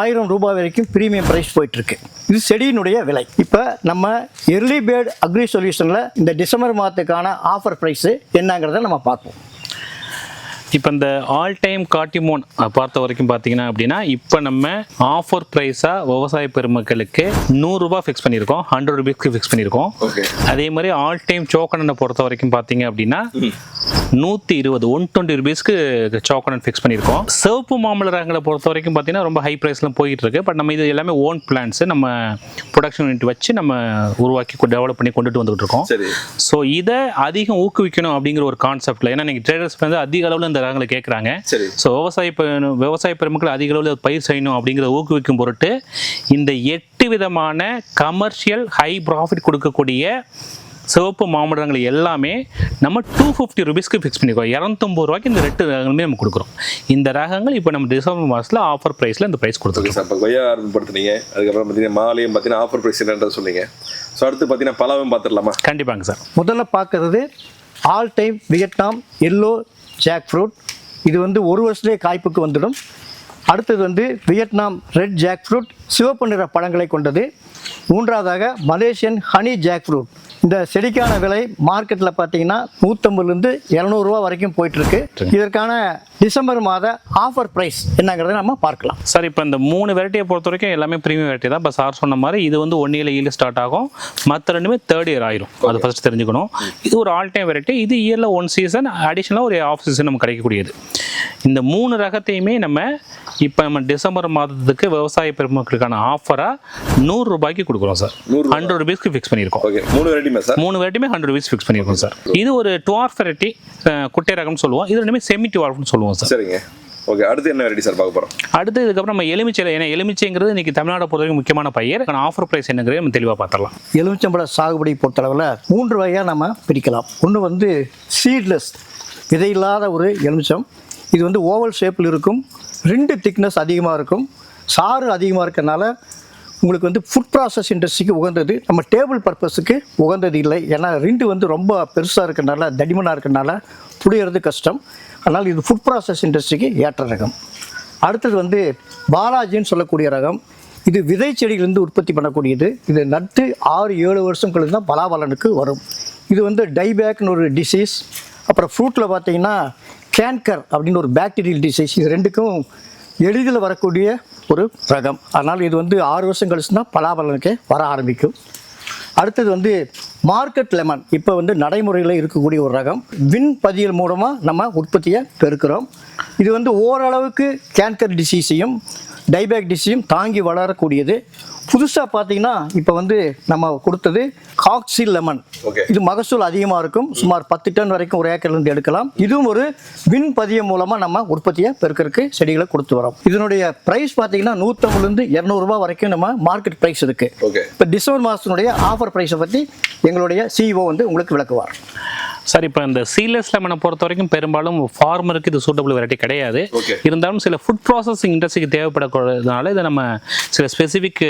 ஆயிரம் ரூபாய் வரைக்கும் ப்ரீமியம் ப்ரைஸ் போயிட்டுருக்கு. இது செடியினுடைய விலை. இப்போ நம்ம எர்லி பேர்டு அக்ரி சொல்யூஷனில் இந்த டிசம்பர் மாதத்துக்கான ஆஃபர் ப்ரைஸு என்னங்கிறத நம்ம பார்ப்போம். இப்போ இந்த ஆல் டைம் காட்டிமோன் பார்த்த வரைக்கும் பார்த்தீங்கன்னா அப்படின்னா இப்போ நம்ம ஆஃபர் ப்ரைஸாக விவசாய பெருமக்களுக்கு நூறுரூபா ஃபிக்ஸ் பண்ணியிருக்கோம் ஹண்ட்ரட் ருபீஸ்க்கு ஃபிக்ஸ் பண்ணியிருக்கோம். அதே மாதிரி ஆல் டைம் சோக்கனனை பொறுத்த வரைக்கும் பார்த்தீங்க அப்படின்னா நூற்றி இருபது ஒன் டுவெண்ட்டி ருபீஸ்க்கு சோக்கனன் ஃபிக்ஸ் பண்ணியிருக்கோம். சிவப்பு மாம்பழ ரகங்களை பொறுத்த வரைக்கும் பார்த்தீங்கன்னா ரொம்ப ஹை ப்ரைஸ்லாம் போயிட்டு இருக்கு பட் நம்ம இது எல்லாமே ஓன் பிளான்ஸ் நம்ம ப்ரொடக்ஷன் யூனிட் வச்சு நம்ம உருவாக்கி டெவலப் பண்ணி கொண்டுட்டு வந்துட்டு இருக்கோம். ஸோ இதை அதிகம் ஊக்குவிக்கணும் அப்படிங்கிற ஒரு கான்செப்ட்ல ஏன்னா நீங்கள் ட்ரேடர்ஸ் வந்து அதிக அளவில் இந்த ரகங்களை கேட்குறாங்க. சரி. ஸோ விவசாய விவசாய பெருமக்கள் அதிக அளவில் பயிர் செய்யணும் அப்படிங்கிறத ஊக்குவிக்கும் பொருட்டு இந்த எட்டு விதமான கமர்ஷியல் ஹை ப்ராஃபிட் கொடுக்கக்கூடிய சிவப்பு மாம்பழங்கள் எல்லாமே நம்ம டூ ஃபிஃப்டி ருபீஸ்க்கு ஃபிக்ஸ் பண்ணிக்கிறோம். இரநூத்தொம்பது ரூபாய்க்கு இந்த ரெண்டு ரகங்களுமே நம்ம கொடுக்குறோம். இந்த ரகங்கள் இப்போ நம்ம டிசம்பர் மாதத்தில் ஆஃபர் ப்ரைஸில் இந்த ப்ரைஸ் கொடுத்துருக்கோம். சார் இப்போ கொய்யா ஆரம்பப்படுத்துனீங்க அதுக்கப்புறம் பார்த்தீங்கன்னா மாலையும் பார்த்தீங்கன்னா ஆஃபர் ப்ரைஸ் என்னன்றது சொன்னீங்க ஸோ அடுத்து பார்த்தீங்கன்னா பலாவும் பார்த்துடலாமா? கண்டிப்பாங்க சார். முதல்ல பார்க்கறது all time Vietnam yellow jackfruit இது வந்து ஒரு வருஷத்துலேயே காய்ப்புக்கு வந்துடும். அடுத்தது வந்து வியட்நாம் ரெட் ஜாக் ஃப்ரூட் சிவப்பு நிற பழங்களை கொண்டது. மூன்றாவதாக மலேசியன் ஹனி ஜாக் ஃப்ரூட் இந்த செடிக்கான விலை மார்க்கெட்டில் பார்த்தீங்கன்னா நூற்றம்பதுலேருந்து இரநூறுவா வரைக்கும் போயிட்டுருக்கு. இதற்கான டிசம்பர் மாத ஆஃபர் ப்ரைஸ் என்னங்கிறத நம்ம பார்க்கலாம். சார் இப்போ இந்த மூணு வெரைட்டியை பொறுத்த வரைக்கும் எல்லாமே ப்ரீமியம் வெரைட்டி தான். இப்போ சார் சொன்ன மாதிரி இது வந்து ஒன் இயர்ல ஈல்டு ஸ்டார்ட் ஆகும். மற்ற ரெண்டுமே தேர்ட் இயர் ஆயிரும். அது ஃபர்ஸ்ட் தெரிஞ்சுக்கணும். இது ஒரு ஆல் டைம் வெரைட்டி இது இயரில் ஒன் சீசன் அடிஷ்னலாக ஒரு ஆஃப் சீசன் நமக்கு கிடைக்கக்கூடியது. இந்த மூணு ரகத்தையுமே நம்ம இப்போ நம்ம டிசம்பர் மாதத்துக்கு விவசாய பெருமக்களுக்கான ஆஃபராக நூறு ரூபாய்க்கு கொடுக்குறோம் சார். ஹண்ட்ரட் ருபீஸ்க்கு ஃபிக்ஸ் பண்ணியிருக்கோம். ஓகே மூணு வெரைட்டிமா சார். மூணு வெரைட்டியுமே ஹண்ட்ரட் ருபீஸ் ஃபிக்ஸ் பண்ணியிருக்கோம் சார். இது ஒரு டுவார்ஃப் வெரைட்டி குட்டை ரகம்னு சொல்லுவோம். இது ரெண்டுமே செமி டுவார்ஃப்னு சொல்லுவோம் சார். சரிங்க. ஓகே அடுத்து என்ன வெரைட்டி சார் பார்க்க போகிறோம் அடுத்து இதுக்கப்புறம் நம்ம எலுமிச்சை ஏன்னா எலுமிச்சைங்கிறது இன்னைக்கு தமிழ்நாட்டை பொறுத்த வரைக்கும் முக்கியமான பயிர். ஆஃபர் ப்ரைஸ் என்னங்கிறத நம்ம தெளிவாக பார்த்துடலாம். எலுமிச்சம்பழ சாகுபடி பொறுத்தளவில் மூன்று வகையாக நம்ம பிரிக்கலாம். ஒன்று வந்து சீட்லெஸ் விதையில்லாத ஒரு எலுமிச்சம். இது வந்து ஓவல் ஷேப்பில் இருக்கும். ரெண்டு திக்னஸ் அதிகமாக இருக்கும். சாறு அதிகமாக இருக்கறனால உங்களுக்கு வந்து ஃபுட் ப்ராசஸ் இண்டஸ்ட்ரிக்கு உகந்தது நம்ம டேபிள் பர்பஸுக்கு உகந்தது இல்லை. ஏன்னா ரெண்டு வந்து ரொம்ப பெருசாக இருக்கிறனால தடிமனாக இருக்கறனால புளியறது கஷ்டம். அதனால் இது ஃபுட் ப்ராசஸ் இண்டஸ்ட்ரிக்கு ஏற்ற ரகம். அடுத்தது வந்து பாலாஜின்னு சொல்லக்கூடிய ரகம். இது விதை செடியிலிருந்து உற்பத்தி பண்ணக்கூடியது. இது நட்டு ஆறு ஏழு வருஷம் கழித்து தான் பலாபலனுக்கு வரும். இது வந்து டைபேக்னு ஒரு டிசீஸ் அப்புறம் ஃப்ரூட்டில் பார்த்தீங்கன்னா கேன்கர் அப்படின்னு ஒரு பேக்டீரியல் டிசீஸ் இது ரெண்டுக்கும் எளிதில் வரக்கூடிய ஒரு ரகம். அதனால் இது வந்து ஆறு வருஷம் கழிச்சு தான் வர ஆரம்பிக்கும். அடுத்தது வந்து மார்க்கெட் லெமன் இப்போ வந்து நடைமுறையில் இருக்கக்கூடிய ஒரு ரகம். வின் பதியல் மூலமாக நம்ம உற்பத்தியை பெருக்கிறோம். இது வந்து ஓரளவுக்கு கேன்சர் டிசீஸையும் டைபேக் டிசீஸையும் தாங்கி வளரக்கூடியது. புதுசாக பார்த்தீங்கன்னா இப்போ வந்து நம்ம கொடுத்தது காக்ஸில் லெமன். இது மகசூல் அதிகமாக இருக்கும். சுமார் பத்து டன் வரைக்கும் ஒரு ஏக்கர்லேருந்து எடுக்கலாம். இதுவும் ஒரு வின் பதியம் மூலமாக நம்ம உற்பத்தியை பெருக்கிறதுக்கு செடிகளை கொடுத்து வரோம். இதனுடைய ப்ரைஸ் பார்த்தீங்கன்னா நூற்றம்பதுலேருந்து இரநூறுபா வரைக்கும் நம்ம மார்க்கெட் ப்ரைஸ் இருக்குது ஓகே இப்போ டிசம்பர் மாதத்தினுடைய ஆஃபர் ப்ரைஸை பற்றி எங்களுடைய சிஇஓ வந்து உங்களுக்கு விளக்குவார். சார் இப்போ இந்த சீலஸ் லெமனை பொறுத்த வரைக்கும் பெரும்பாலும் ஃபார்மருக்கு இது சூட்டபிள் வெரைட்டி கிடையாது. இருந்தாலும் சில ஃபுட் ப்ராசஸிங் இண்டஸ்ட்ரிக்கு தேவைப்படக்கூடியதுனால இதை நம்ம சில ஸ்பெசிஃபிக்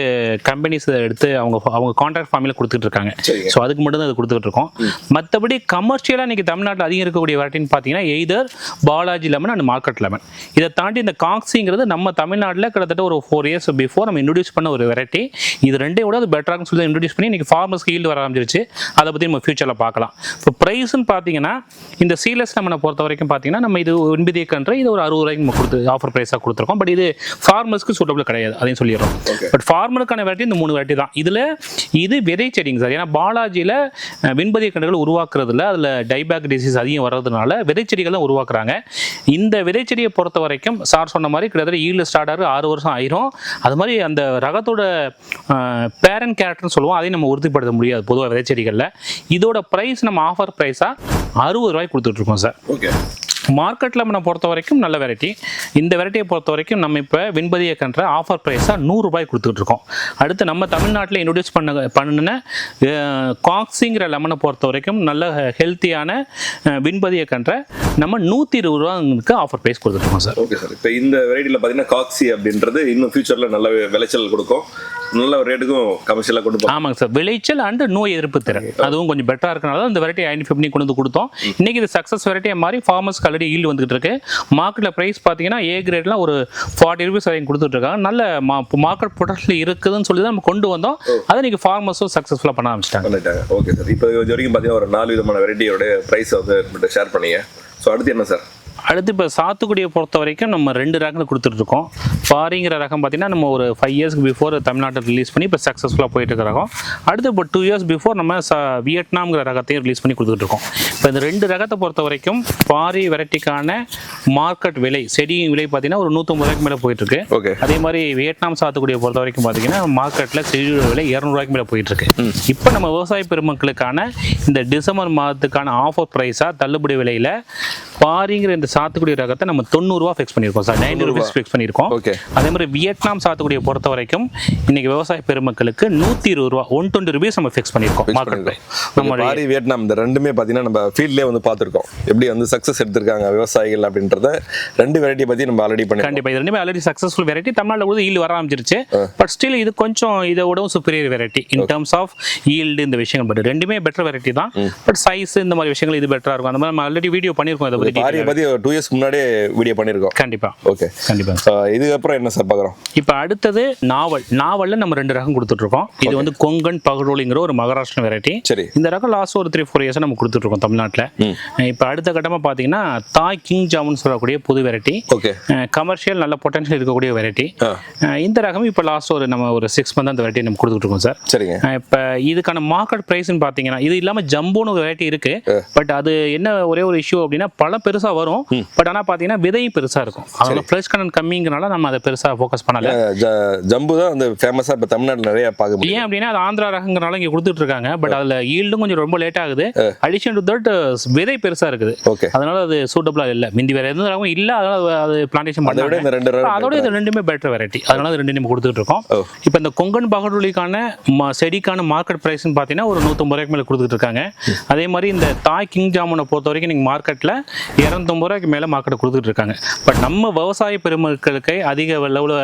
கம்பெனிஸ் எடுத்து அவங்க அவங்க கான்ட்ராக்ட் ஃபார்மில் கொடுத்துட்டு இருக்காங்க. ஸோ அதுக்கு மட்டும் தான் அது கொடுத்துட்டு இருக்கோம் மற்றபடி கமர்ஷியலாக இன்னைக்கு தமிழ்நாட்டில் அதிகம் இருக்கக்கூடிய வெரைட்டின்னு பார்த்தீங்கன்னா either Balaji lemon and market lemon இதை தாண்டி இந்த காக்ஸிங்கிறது நம்ம தமிழ்நாட்டில் கிட்டத்தட்ட ஒரு ஃபோர் இயர்ஸ் பிஃபோர் நம்ம இன்ட்ரடியூஸ் பண்ண ஒரு வெரைட்டி இது ரெண்டையும் விட அது பெட்டராக சொல்லி இன்ட்ரடியூஸ் பண்ணி இன்னைக்கு ஃபார்மர்ஸ்க்கு ஈல்டு வர ஆரம்பிச்சிருச்சு. அதை பற்றி நம்ம ஃபியூச்சரில் பார்க்கலாம். இப்போ ப்ரைஸ்னு பார்த்தீங்கன்னா இந்த சீலஸ் லெமனை பொறுத்த வரைக்கும் பார்த்தீங்கன்னா நம்ம இது ஒன்பதே கன்று இது ஒரு அறுபது ரூபாய்க்கு நம்ம கொடுத்து ஆஃபர் ப்ரைஸாக கொடுத்துருக்கோம். பட் இது ஃபார்மர்ஸ்க்கு சூட்டபிள் கிடையாது. அதையும் சொல்லிடுறோம். பட் ஃபார்மருக்கான வெரைட்டி இந்த மூணு வெரைட்டி தான். இதில் இது விதை செடிங்க சார். ஏன்னா பாலாஜியில் விண்பதிய கண்டுகள் உருவாக்குறதுல அதில் டைபேக் டிசீஸ் அதிகம் வர்றதுனால விதைச்செடிகள் தான் உருவாக்குறாங்க. இந்த விதைச்செடியை பொறுத்த வரைக்கும் சார் சொன்ன மாதிரி கிட்டத்தட்ட ஈல்டு ஸ்டார்ட் ஆகிற ஆறு வருஷம் ஆயிரும். அது மாதிரி அந்த ரகத்தோட பேரண்ட் கேரக்டர்னு சொல்லுவோம். அதையும் நம்ம உறுதிப்படுத்த முடியாது பொதுவாக விதைச்செடிகளில் இதோட ப்ரைஸ் நம்ம ஆஃபர் ப்ரைஸாக அறுபது ரூபாய்க்கு கொடுத்துட்ருக்கோம் சார். ஓகே மார்க்கெட்டில் நம்ம பொறுத்த வரைக்கும் நல்ல வெரைட்டி இந்த வெரைட்டியை பொறுத்த வரைக்கும் நம்ம இப்போ விண்பதிய கன்ற ஆஃபர் ப்ரைஸாக நூறுரூபாய் கொடுத்துட்டு இருக்கோம். அடுத்து நம்ம தமிழ்நாட்டில் இன்ட்ரடியூஸ் பண்ண பண்ணின காக்ஸிங்கிற லெமனை பொறுத்த வரைக்கும் நல்ல ஹெல்த்தியான விண்பதிய கன்ற நம்ம நூற்றி இருபது ரூபாங்களுக்கு ஆஃபர் ப்ரைஸ் கொடுத்துருக்கோம் சார் ஓகே சார் இப்போ இந்த வெரைட்டியில் பார்த்தீங்கன்னா காக்ஸி அப்படின்றது இன்னும் ஃபியூச்சரில் நல்ல விளைச்சல் கொடுக்கும். நல்ல ரேட்டுக்கும் கமர்ஷியலாக கொண்டு ஆமாங்க சார் விளைச்சல் அண்ட் நோய் எதிர்ப்பு திறன். அதுவும் கொஞ்சம் பெட்டராக இருக்கனால இந்த வெரைட்டி ஐடென்டிஃபை பண்ணி கொண்டு வந்து கொடுத்தோம். இன்னைக்கு இது சக்ஸஸ் வெரைட்டியாக மாதிரி ஃபார்மர்ஸ்க்கு ஆல்ரெடி ஈல்டு வந்துகிட்டு இருக்கு மார்க்கெட்டில் ப்ரைஸ் பார்த்தீங்கன்னா ஏ கிரேட்லாம் ஒரு ஃபார்ட்டி ருபீஸ் வரைக்கும் கொடுத்துட்டு இருக்காங்க நல்ல மார்க்கெட் பொட்டன்ஷியல் இருக்குதுன்னு சொல்லி தான் நம்ம கொண்டு வந்தோம். அதை இன்னைக்கு ஃபார்மர்ஸும் சக்ஸஸ்ஃபுல்லாக பண்ண ஆரம்பிச்சிட்டாங்க. ஓகே சார் இப்போ இது வரைக்கும் பார்த்தீங்கன்னா ஒரு நாலு விதமான வெரைட்டியோட ப்ரைஸ் வந்து ஷேர் பண்ணீங்க. ஸோ அடுத்து என்ன சார் அடுத்து இப்போ சாத்துக்குடியை பொறுத்த வரைக்கும் நம்ம ரெண்டு ரகங்கள் கொடுத்துட்ருக்கோம். ஃபாரிங்கிற ரகம் பார்த்தீங்கன்னா நம்ம ஒரு ஃபைவ் இயர்ஸ்க்கு பிஃபோர் தமிழ்நாட்டில் ரிலீஸ் பண்ணி இப்போ சக்ஸஸ்ஃபுல்லாக போயிட்டு இருக்க ரகம். அடுத்து இப்போ டூ இயர்ஸ் பிஃபோர் நம்ம ச வியட்நாம்ங்கிற ரகத்தையும் ரிலீஸ் பண்ணி கொடுத்துட்ருக்கோம். இப்போ இந்த ரெண்டு ரகத்தை பொறுத்த வரைக்கும் பாரி வெரைட்டிக்கான மார்க்கெட் விலை செடியின் விலை பார்த்தீங்கன்னா ஒரு நூற்றம்பது ரூபாய்க்கு மேலே போயிட்டுருக்கு. ஓகே. அதே மாதிரி வியட்நாம் சாத்துக்குடியை பொறுத்த வரைக்கும் பார்த்தீங்கன்னா மார்க்கெட்டில் செடியோட விலை இரநூறுவாய்க்கு மேலே போயிட்டு இருக்கு இப்போ நம்ம விவசாய பெருமக்களுக்கான இந்த டிசம்பர் மாதத்துக்கான ஆஃபர் ப்ரைஸாக தள்ளுபடி விலையில் பாரிங்கிற இந்த சாத்துக்குடி ரகத்தை நம்ம தொண்ணூறுரூவா ஃபிக்ஸ் பண்ணியிருக்கோம் சார். நைன்டி ருபீஸ் ஃபிக்ஸ் பண்ணியிருக்கோம். Okay. அதே மாதிரி வியட்நாம் சாத்துக்குடியை பொறுத்த வரைக்கும் இன்னைக்கு விவசாய பெருமக்களுக்கு நூற்றி இருபது ரூபா ஒன் டுவெண்ட்டி ருபீஸ் நம்ம ஃபிக்ஸ் பண்ணியிருக்கோம் மார்க்கெட் நம்ம பாரி வியட்நாம் இந்த ரெண்டுமே பார்த்தீங்கன்னா நம்ம ஃபீல்ட்லேயே வந்து பார்த்துருக்கோம் எப்படி வந்து சக்ஸஸ் எடுத்திருக்காங்க விவசாயிகள் அப்படின்றத ரெண்டு வெரைட்டி பற்றி நம்ம ஆல்ரெடி பண்ணி கண்டிப்பா. இது ரெண்டுமே ஆல்ரெடி சக்ஸஸ்ஃபுல் வெரைட்டி தமிழ்நாடு கூட ஈல்டு வர ஆரம்பிச்சிருச்சு. பட் ஸ்டில் இது கொஞ்சம் இதை விடவும் superior variety in terms of yield இந்த விஷயங்கள். பட் ரெண்டுமே பெட்டர் வெரைட்டி தான். பட் சைஸ் இந்த மாதிரி விஷயங்கள் இது பெட்டரா இருக்கும். அந்த மாதிரி நம்ம ஆல்ரெடி வீடியோ பண்ணியிருக்கோம் இதை பற்றி டூ இயர்ஸ் முன்னாடியே வீடியோ பண்ணியிருக்கோம். கண்டிப்பா. ஓகே கண்டிப்பா. இதுக்கப்புறம் என்ன சார் பார்க்குறோம்? இப்போ அடுத்தது நாவல். நாவல்ல நம்ம ரெண்டு ரகம் கொடுத்துட்டு இருக்கோம் இது வந்து கொங்கன் பகடோலிங்கிற ஒரு மகாராஷ்டிரன் வெரைட்டி சரி. இந்த ரகம் லாஸ்ட் ஒரு த்ரீ ஃபோர் இயர்ஸ் நம்ம கொடுத்துட்டு இருக்கோம் தமிழ்நாட்டில் இப்போ அடுத்த கட்டமா பார்த்தீங்கன்னா தாய் கிங் ஜாமுன் சொல்லக்கூடிய புது வெரைட்டி ஓகே கமர்ஷியல் நல்ல பொட்டன்ஷியல் இருக்கக்கூடிய வெரைட்டி. இந்த ரகம் இப்போ லாஸ்ட் ஒரு நம்ம ஒரு சிக்ஸ் மந்த் அந்த வெரைட்டி நம்ம கொடுத்துட்டு இருக்கோம் சார். சரிங்க. இப்போ இதுக்கான மார்க்கெட் ப்ரைஸ்னு பார்த்தீங்கன்னா இது இல்லாமல் ஜம்போன்னு ஒரு வெரைட்டி இருக்கு. பட் அது என்ன ஒரே ஒரு இஷ்யூ அப்படின்னா பழம் பெருசாக வரும். பட் ஆனால் பார்த்தீங்கன்னா விதையும் பெருசாக இருக்கும். அதனால ஃப்ரெஷ் கண்ணன் கம்மிங்கிறனால நம்ம அதை பெருசாக ஃபோக்கஸ் பண்ணல. ஜம்பு தான் வந்து ஃபேமஸாக இப்போ தமிழ்நாட்டில் நிறைய பார்க்க முடியும் ஏன் அப்படின்னா அது ஆந்திரா ரகங்கிறனால இங்கே கொடுத்துட்டு இருக்காங்க. பட் அதில் ஈல்டும் கொஞ்சம் ரொம்ப லேட் ஆகுது. அடிஷன் டு தட் விதை பெருசாக இருக்குது. ஓகே அதனால அது சூட்டபிளாக இல்லை. மிந்தி வேற எந்த ரகமும் இல்லை. அதனால அது- அது பிளான்டேஷன் அதை ரகம் அதோட இது ரெண்டுமே பெட்டர் வெரைட்டி அதனால இது ரெண்டு நம்ம கொடுத்துட்டு இருக்கோம். இப்போ இந்த கொங்கன் பகடூலிக்கான செடிக்கான மார்க்கெட் ப்ரைஸ்னு பார்த்தீங்கன்னா ஒரு நூற்றம்பது ரூபாய்க்கு மேலே கொடுத்துட்டு இருக்காங்க. அதே மாதிரி இந்த தாய் கிங் ஜாமுனை பொறுத்த வரைக்கும் நீங்கள் மார்க்கெட்டில் இரநூத்தம்பது ரூபாய்க்கு மேலே மார்க்கெட் கொடுத்துட்டு இருக்காங்க. பட் நம்ம விவசாய பெருமக்களுக்கு அதிக அளவில்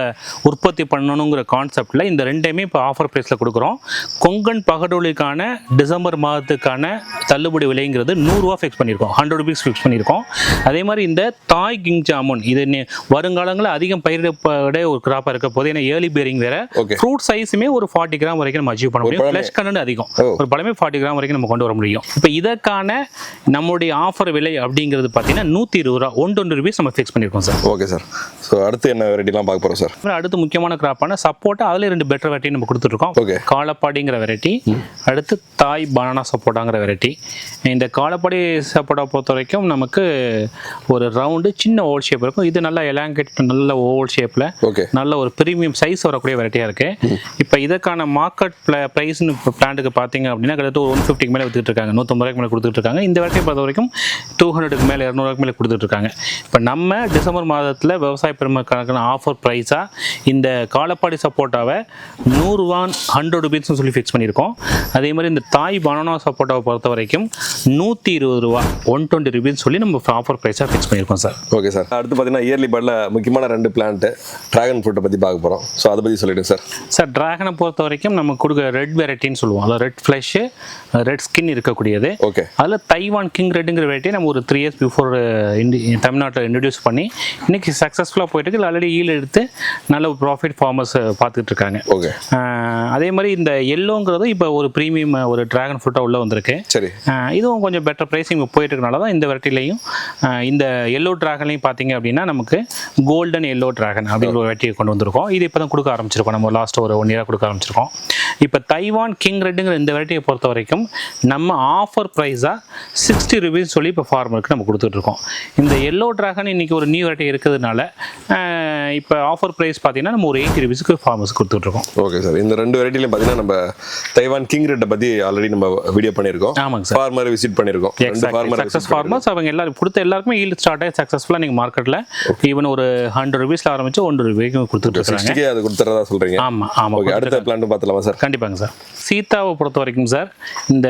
உற்பத்தி பண்ணணுங்கிற கான்செப்டில் இந்த ரெண்டையுமே இப்போ ஆஃபர் ப்ரைஸில் கொடுக்குறோம். கொங்கன் பகடூலிக்கான டிசம்பர் மாதத்துக்கான தள்ளுபடி விலைங்கிறது நூறுரூவா ஃபிக்ஸ் பண்ணியிருக்கோம். ஹண்ட்ரட் ருபீஸ் ஃபிக்ஸ் பண்ணியிருக்கோம். அதே மாதிரி இந்த தாய் கிங் ஜாமுன் இது வருங்காலங்களில் அதிகம் பயிரிடப்பட ஒரு கிராப்பாக இருக்க போது ஏன்னா ஏர்லி பேரிங் வேற. ஃப்ரூட் சைஸுமே ஒரு ஃபார்ட்டி கிராம் வரைக்கும் நம்ம அச்சீவ் பண்ண முடியும். ஃப்ளஷ் கண்ணு அதிகம். ஒரு பழமே ஃபார்ட்டி கிராம் வரைக்கும் நம்ம கொண்டு வர முடியும். இப்போ இதற்கான நம்மளுடைய ஆஃபர் விலை அப்படிங்கிறது பார்த்தீங்கன்னா நூற்றி இருபது ரூபா ஒன் டுவெண்ட்டி ருபீஸ் நம்ம ஃபிக்ஸ் பண்ணியிருக்கோம் சார். ஓகே சார் ஸோ அடுத்து என்ன வெரைட்டிலாம் பார்க்க போகிறோம் சார் அப்புறம் அடுத்து முக்கியமான கிராப்பான சப்போட்டா அதில் ரெண்டு பெட்டர் வெரைட்டி நம்ம கொடுத்துருக்கோம் Okay. காலப்பாடிங்கிற வெரைட்டி அடுத்து தாய் பனானா சப்போட்டாங்கிற வெரைட்டி இந்த காலப்பாடி சப்போட்டா பொறுத்த வரைக்கும் நமக்கு ஒரு ரவுண்டு சின்ன ஓல் ஷேப் இருக்கும். இது நல்லா எலாங்கேட் நல்ல ஓவல் ஷேப்பில் ஓகே நல்ல ஒரு ப்ரீமியம் சைஸ் வரக்கூடிய வெரைட்டியாக இருக்குது இப்போ இதற்கான மார்க்கெட் ப்ரைஸ்னு பிளான்ட்டுக்கு பார்த்தீங்க அப்படின்னா கிட்டத்தட்ட ஒரு ஒன் ஃபிஃப்டிக்கு மேலே வித்துட்டு இருக்காங்க. நூற்றம்பது ரூபாய்க்கு மேலே கொடுத்துட்டு இருக்காங்க. இந்த வெரைட்டியை பொறுத்த வரைக்கும் டூ ஹண்ட்ரடுக்கு மேலே இரநூறுவாய்க்கு மேலே கொடுத்துட்டு இருக்காங்க இப்போ நம்ம டிசம்பர் மாதத்தில் விவசாய பெருமக்களுக்கான ஆஃபர் ப்ரைஸாக இந்த காலப்பாடி சப்போட்டாவை நூறுவான் ஹண்ட்ரட் ருபீஸ்னு சொல்லி ஃபிக்ஸ் பண்ணியிருக்கோம். அதே மாதிரி இந்த தாய் பனானா சப்போட்டாவை பொறுத்த வரைக்கும் நூற்றி இருபது ரூபா ஒன் டுவெண்ட்டி ருபீஸ் சொல்லி நம்ம ஆஃபர் ப்ரைஸாக ஃபிக்ஸ் பண்ணியிருக்கோம் சார். ஓகே சார் அடுத்து பார்த்தீங்கன்னா இயர்லி பேர்டில் முக்கியமான ரெண்டு பிளான்ட்டு ட்ராகன் ஃப்ரூட்டை பற்றி பார்க்க போகிறோம் ஸோ அதை பற்றி சொல்லிடுங்க சார் சார் டிராகனை பொறுத்த வரைக்கும் நம்ம கொடுக்குற ரெட் வெரைட்டின்னு சொல்லுவோம். அதாவது ரெட் ஃப்ளஷ்ஷு ரெட் ஸ்கின் இருக்கக்கூடியது. ஓகே அதில் தைவான் கிங் ரெட்டுங்கிற வெரைட்டி நம்ம ஒரு த்ரீ இயர்ஸ் பிஃபோர் தமிழ்நாட்டில் இன்ட்ரடியூஸ் பண்ணி இன்னைக்கு சக்ஸஸ்ஃபுல்லாக போயிட்டு இருக்கு. ஆல்ரெடி ஈல் எடுத்து நல்ல ஒரு ப்ராஃபிட் ஃபார்மர்ஸ் பார்த்துட்டு இருக்காங்க. ஓகே அதே மாதிரி இந்த எல்லோங்கிறது இப்போ ஒரு ப்ரீமியம் ஒரு டிராகன் ஃப்ரூட்டாக உள்ளே வந்திருக்கு. சரி. இதுவும் கொஞ்சம் பெட்டர் ப்ரைஸிங் போயிட்டு இருக்கனால தான் இந்த வெரைட்டிலையும் இந்த எல்லோ ட்ராகன்லையும் பார்த்தீங்க அப்படின்னா நமக்கு கோல்டன் எல்லோ ட்ராகன் அப்படிங்கிற ஒரு வெரைட்டியை கொண்டு வந்திருக்கோம். இது இப்போ தான் கொடுக்க ஆரம்பிச்சிருக்கோம். நம்ம லாஸ்ட் ஒரு ஒன் இயராக கொடுக்க ஆரம்பிச்சிருக்கோம். இப்போ தைவான் கிங் ரெட்டுங்கிற இந்த வெரைட்டியை பொறுத்த வரைக்கும் நம்ம ஆஃபர் ப்ரைஸாக சிக்ஸ்டி ருபீஸ் சொல்லி இப்போ ஃபார்மருக்கு நம்ம கொடுத்துட்ருக்கோம் இந்த எல்லோ ட்ராகன் இன்னைக்கு ஒரு நியூ வெரைட்டி இருக்கிறதுனால இப்போ ஆஃபர் ப்ரைஸ் பார்த்தீங்கன்னா நம்ம ஒரு எயிட்டி ருபீஸ்க்கு ஃபார்மர்ஸ் கொடுத்துட்ருக்கோம் ஓகே சார் இந்த ரெண்டு வெரைட்டிலையும் பார்த்தீங்கன்னா நம்ம தைவான் கிங் ரெட்டை பற்றி ஆல்ரெடி நம்ம வீடியோ பண்ணியிருக்கோம். ஆமாங்க சார் ஃபார்மர் விசிட் பண்ணியிருக்கோம். ரெண்டு ஃபார்மர் சக்ஸஸ் ஃபார்மர்ஸ் அவங்க எல்லாரும் கொடுத்த எல்லாருக்குமே ஈல்டு ஸ்டார்ட் ஆகி சக்ஸஸ்ஃபுல்லாக நீங்கள் மார்க்கெட்டில் ஈவன் ஒரு ஹண்ட்ரட் ருபீஸில் ஆரம்பிச்சு ஒன்று ரூபாய்க்கு கொடுத்துட்டு இருக்காங்க அது கொடுத்துறதா சொல்கிறீங்க ஆமாம் ஆமாம் ஓகே அடுத்த பிளான்ட்டு பார்த்தலாமா சார் கண்டிப்பாங்க சார் சீதாவை பொறுத்த வரைக்கும் சார் இந்த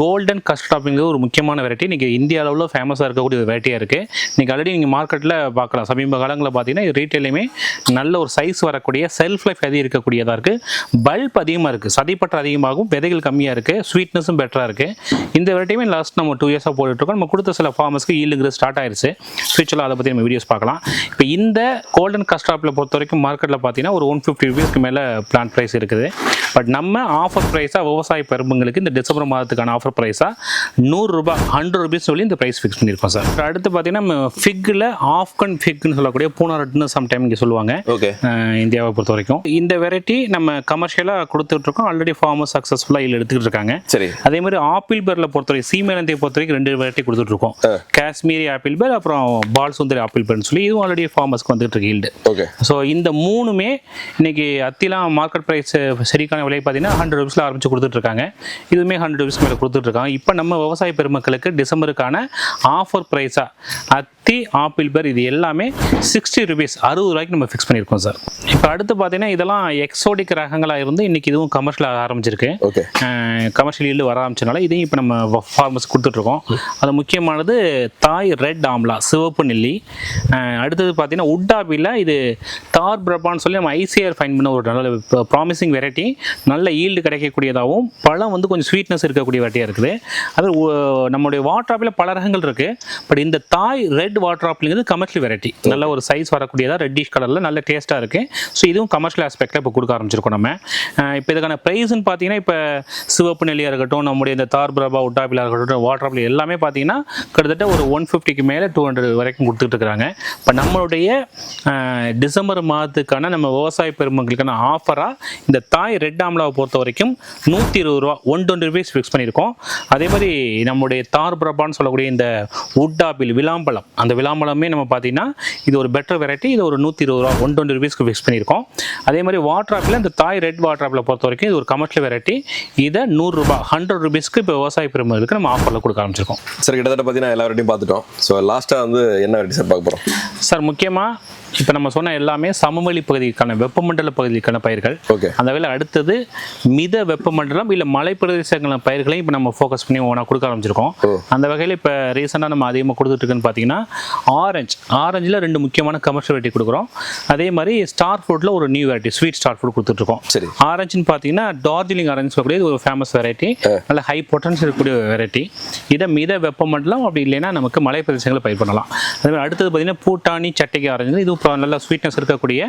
கோல்டன் கஸ்ட் அப்படிங்கிற ஒரு முக்கியமான வெரைட்டி இன்னைக்கு இந்திய அளவில் ஃபேமஸாக இருக்கக்கூடிய ஒரு வெரைட்டியாக இருக்குது ஓகே இன்றைக்கி ஆல்ரெடி நீங்கள் மார்க்கெட்டில் பார்க்கலாம். சமீப காலங்களில் பார்த்தீங்கன்னா ரீட்டைலையுமே நல்ல ஒரு சைஸ் வரக்கூடிய செல்ஃப் லைஃப் அதிகம் இருக்கக்கூடியதாக இருக்குது பல்ப் அதிகமாக இருக்குது சதிப்பற்ற அதிகமாகும். விதைகள் கம்மியாக இருக்குது ஸ்வீட்னஸும் பெட்டராக இருக்குது இந்த வெரைட்டியுமே லாஸ்ட் நம்ம டூ இயர்ஸாக போட்டுட்ருக்கோம். நம்ம கொடுத்த சில ஃபார்மர்ஸ்க்கு ஈல்டுங்கிறது ஸ்டார்ட் ஆயிருச்சு. ஃபியூச்சரில் அதை பற்றி நம்ம வீடியோஸ் பார்க்கலாம். இப்போ இந்த கோல்டன் கஸ்டாப்பில் பொறுத்த வரைக்கும் மார்க்கெட்டில் பார்த்தீங்கன்னா ஒரு ஒன் ஃபிஃப்டி ருபீஸ்க்கு மேலே பிளான் ப்ரைஸ் இருக்குது. பட் நம்ம ஆஃபர் ப்ரைஸாக விவசாய பெரும்புங்களுக்கு இந்த டிசம்பர் மாதத்துக்கான ஆஃபர் ப்ரைஸாக நூறுரூபா ஹண்ட்ரட் ருபீஸ் சொல்லி இந்த ப்ரைஸ் ஃபிக்ஸ் பண்ணியிருக்கோம் சார் அடுத்து பார்த்தீங்கன்னா ஃபிக்கில் ஆஃப்கன் ஃபிக்னு சொல்லக்கூடிய பூனாரட்னு சம்டைம் இங்கே சொல்லுவாங்க. ஓகே இந்தியாவை பொறுத்த வரைக்கும் இந்த வெரைட்டி நம்ம கமர்ஷியலாக கொடுத்துட்ருக்கோம். ஆல்ரெடி ஃபார்மர் சக்ஸஸ்ஃபுல்லாக இதில் எடுத்துக்கிட்டு இருக்காங்க. சரி. அதே மாதிரி ஆப்பிள் பேரில் பொறுத்த வரைக்கும் சீமேலந்தையை பொறுத்த வரைக்கும் ரெண்டு வெரைட்டி கொடுத்துட்ருக்கோம். காஷ்மீரி ஆப்பிள் பேர் அப்புறம் பால் சுந்தரி ஆப்பிள் பேர்னு சொல்லி இதுவும் ஆல்ரெடி ஃபார்மர்ஸ்க்கு வந்துட்டு இருக்கு ஈல்டு ஓகே ஸோ இந்த மூணுமே இன்னைக்கு அத்திலாம் மார்க்கெட் ப்ரைஸ் சரிக்கான விலை பார்த்தீங்கன்னா ஹண்ட்ரட் ருபீஸில் ஆரம்பிச்சு கொடுத்துட்டு இருக்காங்க இதுவுமே ஹண்ட்ரட் ருபீஸ் மேலே கொடுத்துட்டு இருக்காங்க இப்போ நம்ம விவசாய பெருமக்களுக்கு டிசம்பருக்கான ஆஃபர் ப்ரைஸாக At அத்தி ஆப்பிள் பேர் இது எல்லாமே சிக்ஸ்டி ருபீஸ் அறுபது ரூபாய்க்கு நம்ம ஃபிக்ஸ் பண்ணியிருக்கோம் சார் இப்போ அடுத்து பார்த்தீங்கன்னா இதெல்லாம் எக்ஸோடிக் ரகங்களாக இருந்து இன்னைக்கு இதுவும் கமர்ஷியல் ஆரம்பிச்சிருக்கு. கமர்ஷியல் ஈல்டு வர ஆரம்பிச்சனால இதையும் இப்போ நம்ம ஃபார்மர்ஸ் கொடுத்துட்ருக்கோம். அது முக்கியமானது தாய் ரெட் ஆம்லா சிவப்பு நெல்லி. அடுத்தது பார்த்தீங்கன்னா உட்டாபியில் இது தார் பிரபான்னு சொல்லி நம்ம ஐசிஆர் ஃபைன் பண்ண ஒரு நல்ல ப்ராமிசிங் வெரைட்டி நல்ல ஈல்டு கிடைக்கக்கூடியதாகவும் பழம் வந்து கொஞ்சம் ஸ்வீட்னஸ் இருக்கக்கூடிய வெரைட்டியாக இருக்குது. அது நம்மளுடைய வாட்ராப்பில் பல ரகங்கள் இருக்குது பட் இந்த தாய் ரெட் வாட்ராப்லிங்கிறது கமர்ஷியல் வெரைட்டி நல்ல ஒரு சைஸ் வரக்கூடியதாக ரெட்டிஷ் கலரில் நல்ல டேஸ்ட்டாக இருக்குது ஸோ இதுவும் கமர்ஷியல் ஆஸ்பெக்டில் இப்போ கொடுக்க ஆரம்பிச்சிருக்கோம் நம்ம. இப்போ இதுக்கான ப்ரைஸ்னு பார்த்தீங்கன்னா இப்போ சிவப்பு நெல்லியாக இருக்கட்டும் நம்முடைய இந்த தார் பிரபா உட்டாப்பிலாக இருக்கட்டும் வாட்ராப்பில் எல்லாமே பார்த்தீங்கன்னா கிட்டத்தட்ட ஒரு ஒன் ஃபிஃப்டிக்கு மேலே டூ ஹண்ட்ரட் வரைக்கும் கொடுத்துட்டு இருக்கிறாங்க இப்போ நம்மளுடைய டிசம்பர் மாதத்துக்கான நம்ம விவசாய பெருமக்களுக்கான ஆஃபராக இந்த தாய் ரெட் ஆம்லாவை பொறுத்த வரைக்கும் நூற்றி இருபது ரூபா ஒன் டுவெண்ட்டி ருபீஸ் ஃபிக்ஸ் பண்ணியிருக்கோம். அதே மாதிரி நம்முடைய தார் பிரபான்னு சொல்லக்கூடிய இந்த உட்டாப்பில் விளாம்பழம் அந்த விளாம்பழமே நம்ம பார்த்தீங்கன்னா இது ஒரு பெட்டர் வெரைட்டி இது ஒரு நூற்றி இருபது ரூபா ஒன் டுவெண்ட்டி ருபீஸ்க்கு ஃபிக்ஸ் பண்ணியிருக்கோம். அதே மாதிரி வாட்டர் ஆப்பிள் இந்த தாய் ரெட் வாட்டர் ஆப்பிளை பொறுத்த வரைக்கும் இது ஒரு கமர்ஷியல் வெரைட்டி இதை நூறுரூபா ஹண்ட்ரட் ருபீஸ்க்கு இப்போ விவசாய பெருமகளுக்கு நம்ம ஆஃபரில் கொடுக்க ஆரம்பிச்சிருக்கோம். சரி கிட்டத்தட்ட பார்த்தீங்கன்னா எல்லா வெரைட்டியும் பார்த்துட்டோம் ஸோ லாஸ்ட்டாக வந்து என்ன வெரைட்டி சார் பார்க்க போகிறோம் சார் முக்கியமாக இப்போ நம்ம சொன்ன எல்லாமே சமவெளி பகுதிக்கான வெப்பமண்டல பகுதிக்கான பயிர்கள். ஓகே அந்த வேலை அடுத்தது மித வெப்பமண்டலம் இல்லை மலை பிரதேசங்கள பயிர்களையும் இப்போ நம்ம ஃபோக்கஸ் பண்ணி ஒன்றா கொடுக்க ஆரம்பிச்சிருக்கோம். அந்த வகையில் இப்போ ரீசெண்டாக நம்ம அதிகமாக கொடுத்துட்ருக்குன்னு பார்த்தீங்கன்னா ஆரஞ்சு ஆரஞ்சில் ரெண்டு முக்கியமான கமர்ஷியல் வெரைட்டி கொடுக்குறோம். அதே மாதிரி ஸ்டார் ஃப்ரூட்டில் ஒரு new variety sweet star fruit கொடுத்துட்ருக்கோம் சரி. ஆரஞ்சுன்னு பார்த்தீங்கன்னா டார்ஜிலிங் ஆரஞ்சு சொல்லக்கூடிய ஒரு ஃபேமஸ் வெரைட்டி நல்ல ஹை பொட்டன்ஷியல் இருக்கக்கூடிய வெரைட்டி இதை மித வெப்பமண்டலம் அப்படி இல்லைன்னா நமக்கு மலை பிரதேசங்களை பயிர் பண்ணலாம். அதே மாதிரி அடுத்தது பார்த்தீங்கன்னா பூட்டானி சட்டைக்கு ஆரஞ்சு இது நல்ல ஸ்வீட்னஸ் இருக்கக்கூடிய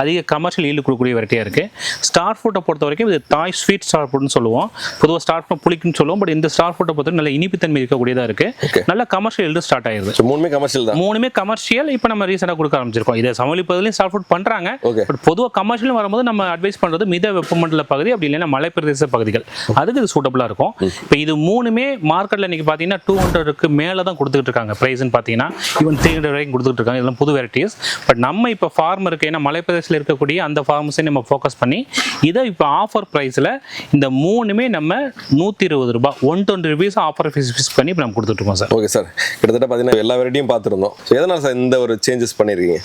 அதிக கமர்ஷியல் ஈல்டு கொடுக்கக்கூடிய வெரைட்டியாக இருக்குது ஸ்டார் ஃப்ரூட்டை பொறுத்த வரைக்கும் இது தாய் ஸ்வீட் ஸ்டார் ஃப்ரூட்னு சொல்லுவோம். பொதுவாக ஸ்டார் ஃப்ரூட் புளிக்குன்னு சொல்லுவோம். பட் இந்த ஸ்டார் ஃப்ரூட்டை பொறுத்த நல்ல இனிப்புத்தன்மை இருக்கக்கூடியதாக. இருக்குது நல்ல கமர்ஷியல் ஈல்டு ஸ்டார்ட் ஆயிருது. மூணுமே கமர்ஷியல் தான். மூணுமே கமர்ஷியல் இப்போ நம்ம ரீசெண்டாக கொடுக்க ஆரம்பிச்சிருக்கோம். இதை சமவெளி பகுதியிலையும் ஸ்டார் ஃபுட் பண்ணுறாங்க. பட் பொதுவாக கமர்ஷியல் வரும்போது நம்ம அட்வைஸ் பண்ணுறது மித வெப்பமண்டல பகுதி அப்படி இல்லைன்னா மலை பிரதேச பகுதிகள். அதுக்கு இது சூட்டபுளாக இருக்கும். இப்போ இது மூணுமே மார்க்கெட்டில் இன்னைக்கு பார்த்தீங்கன்னா டூ ஹண்ட்ரடுக்கு மேலே தான் கொடுத்துட்டு இருக்காங்க. ப்ரைஸ்னு பார்த்தீங்கன்னா ஈவன் த்ரீ ஹண்ட்ரட் வரைக்கும் கொடுத்துட்டு இருக்காங்க. இதெல்லாம் புது வெரைட்டிஸ் பட் நம்ம இப்போ ஃபார்மருக்கு ஏன்னா மலை பிரதேசத்தில் இருக்கக்கூடிய அந்த ஃபார்மஸை நம்ம ஃபோக்கஸ் பண்ணி இதை இப்போ ஆஃபர் ப்ரைஸில் இந்த மூணுமே நம்ம நூற்றி இருபது ரூபாய் one twenty rupees offer price fix பண்ணி இப்போ நம்ம கொடுத்துட்ருக்கோம் சார் ஓகே சார் கிட்டத்தட்ட பார்த்தீங்கன்னா எல்லா வெரைட்டியும் பார்த்துருந்தோம் ஸோ எதனால் சார் இந்த ஒரு சேஞ்சஸ் பண்ணியிருக்கீங்க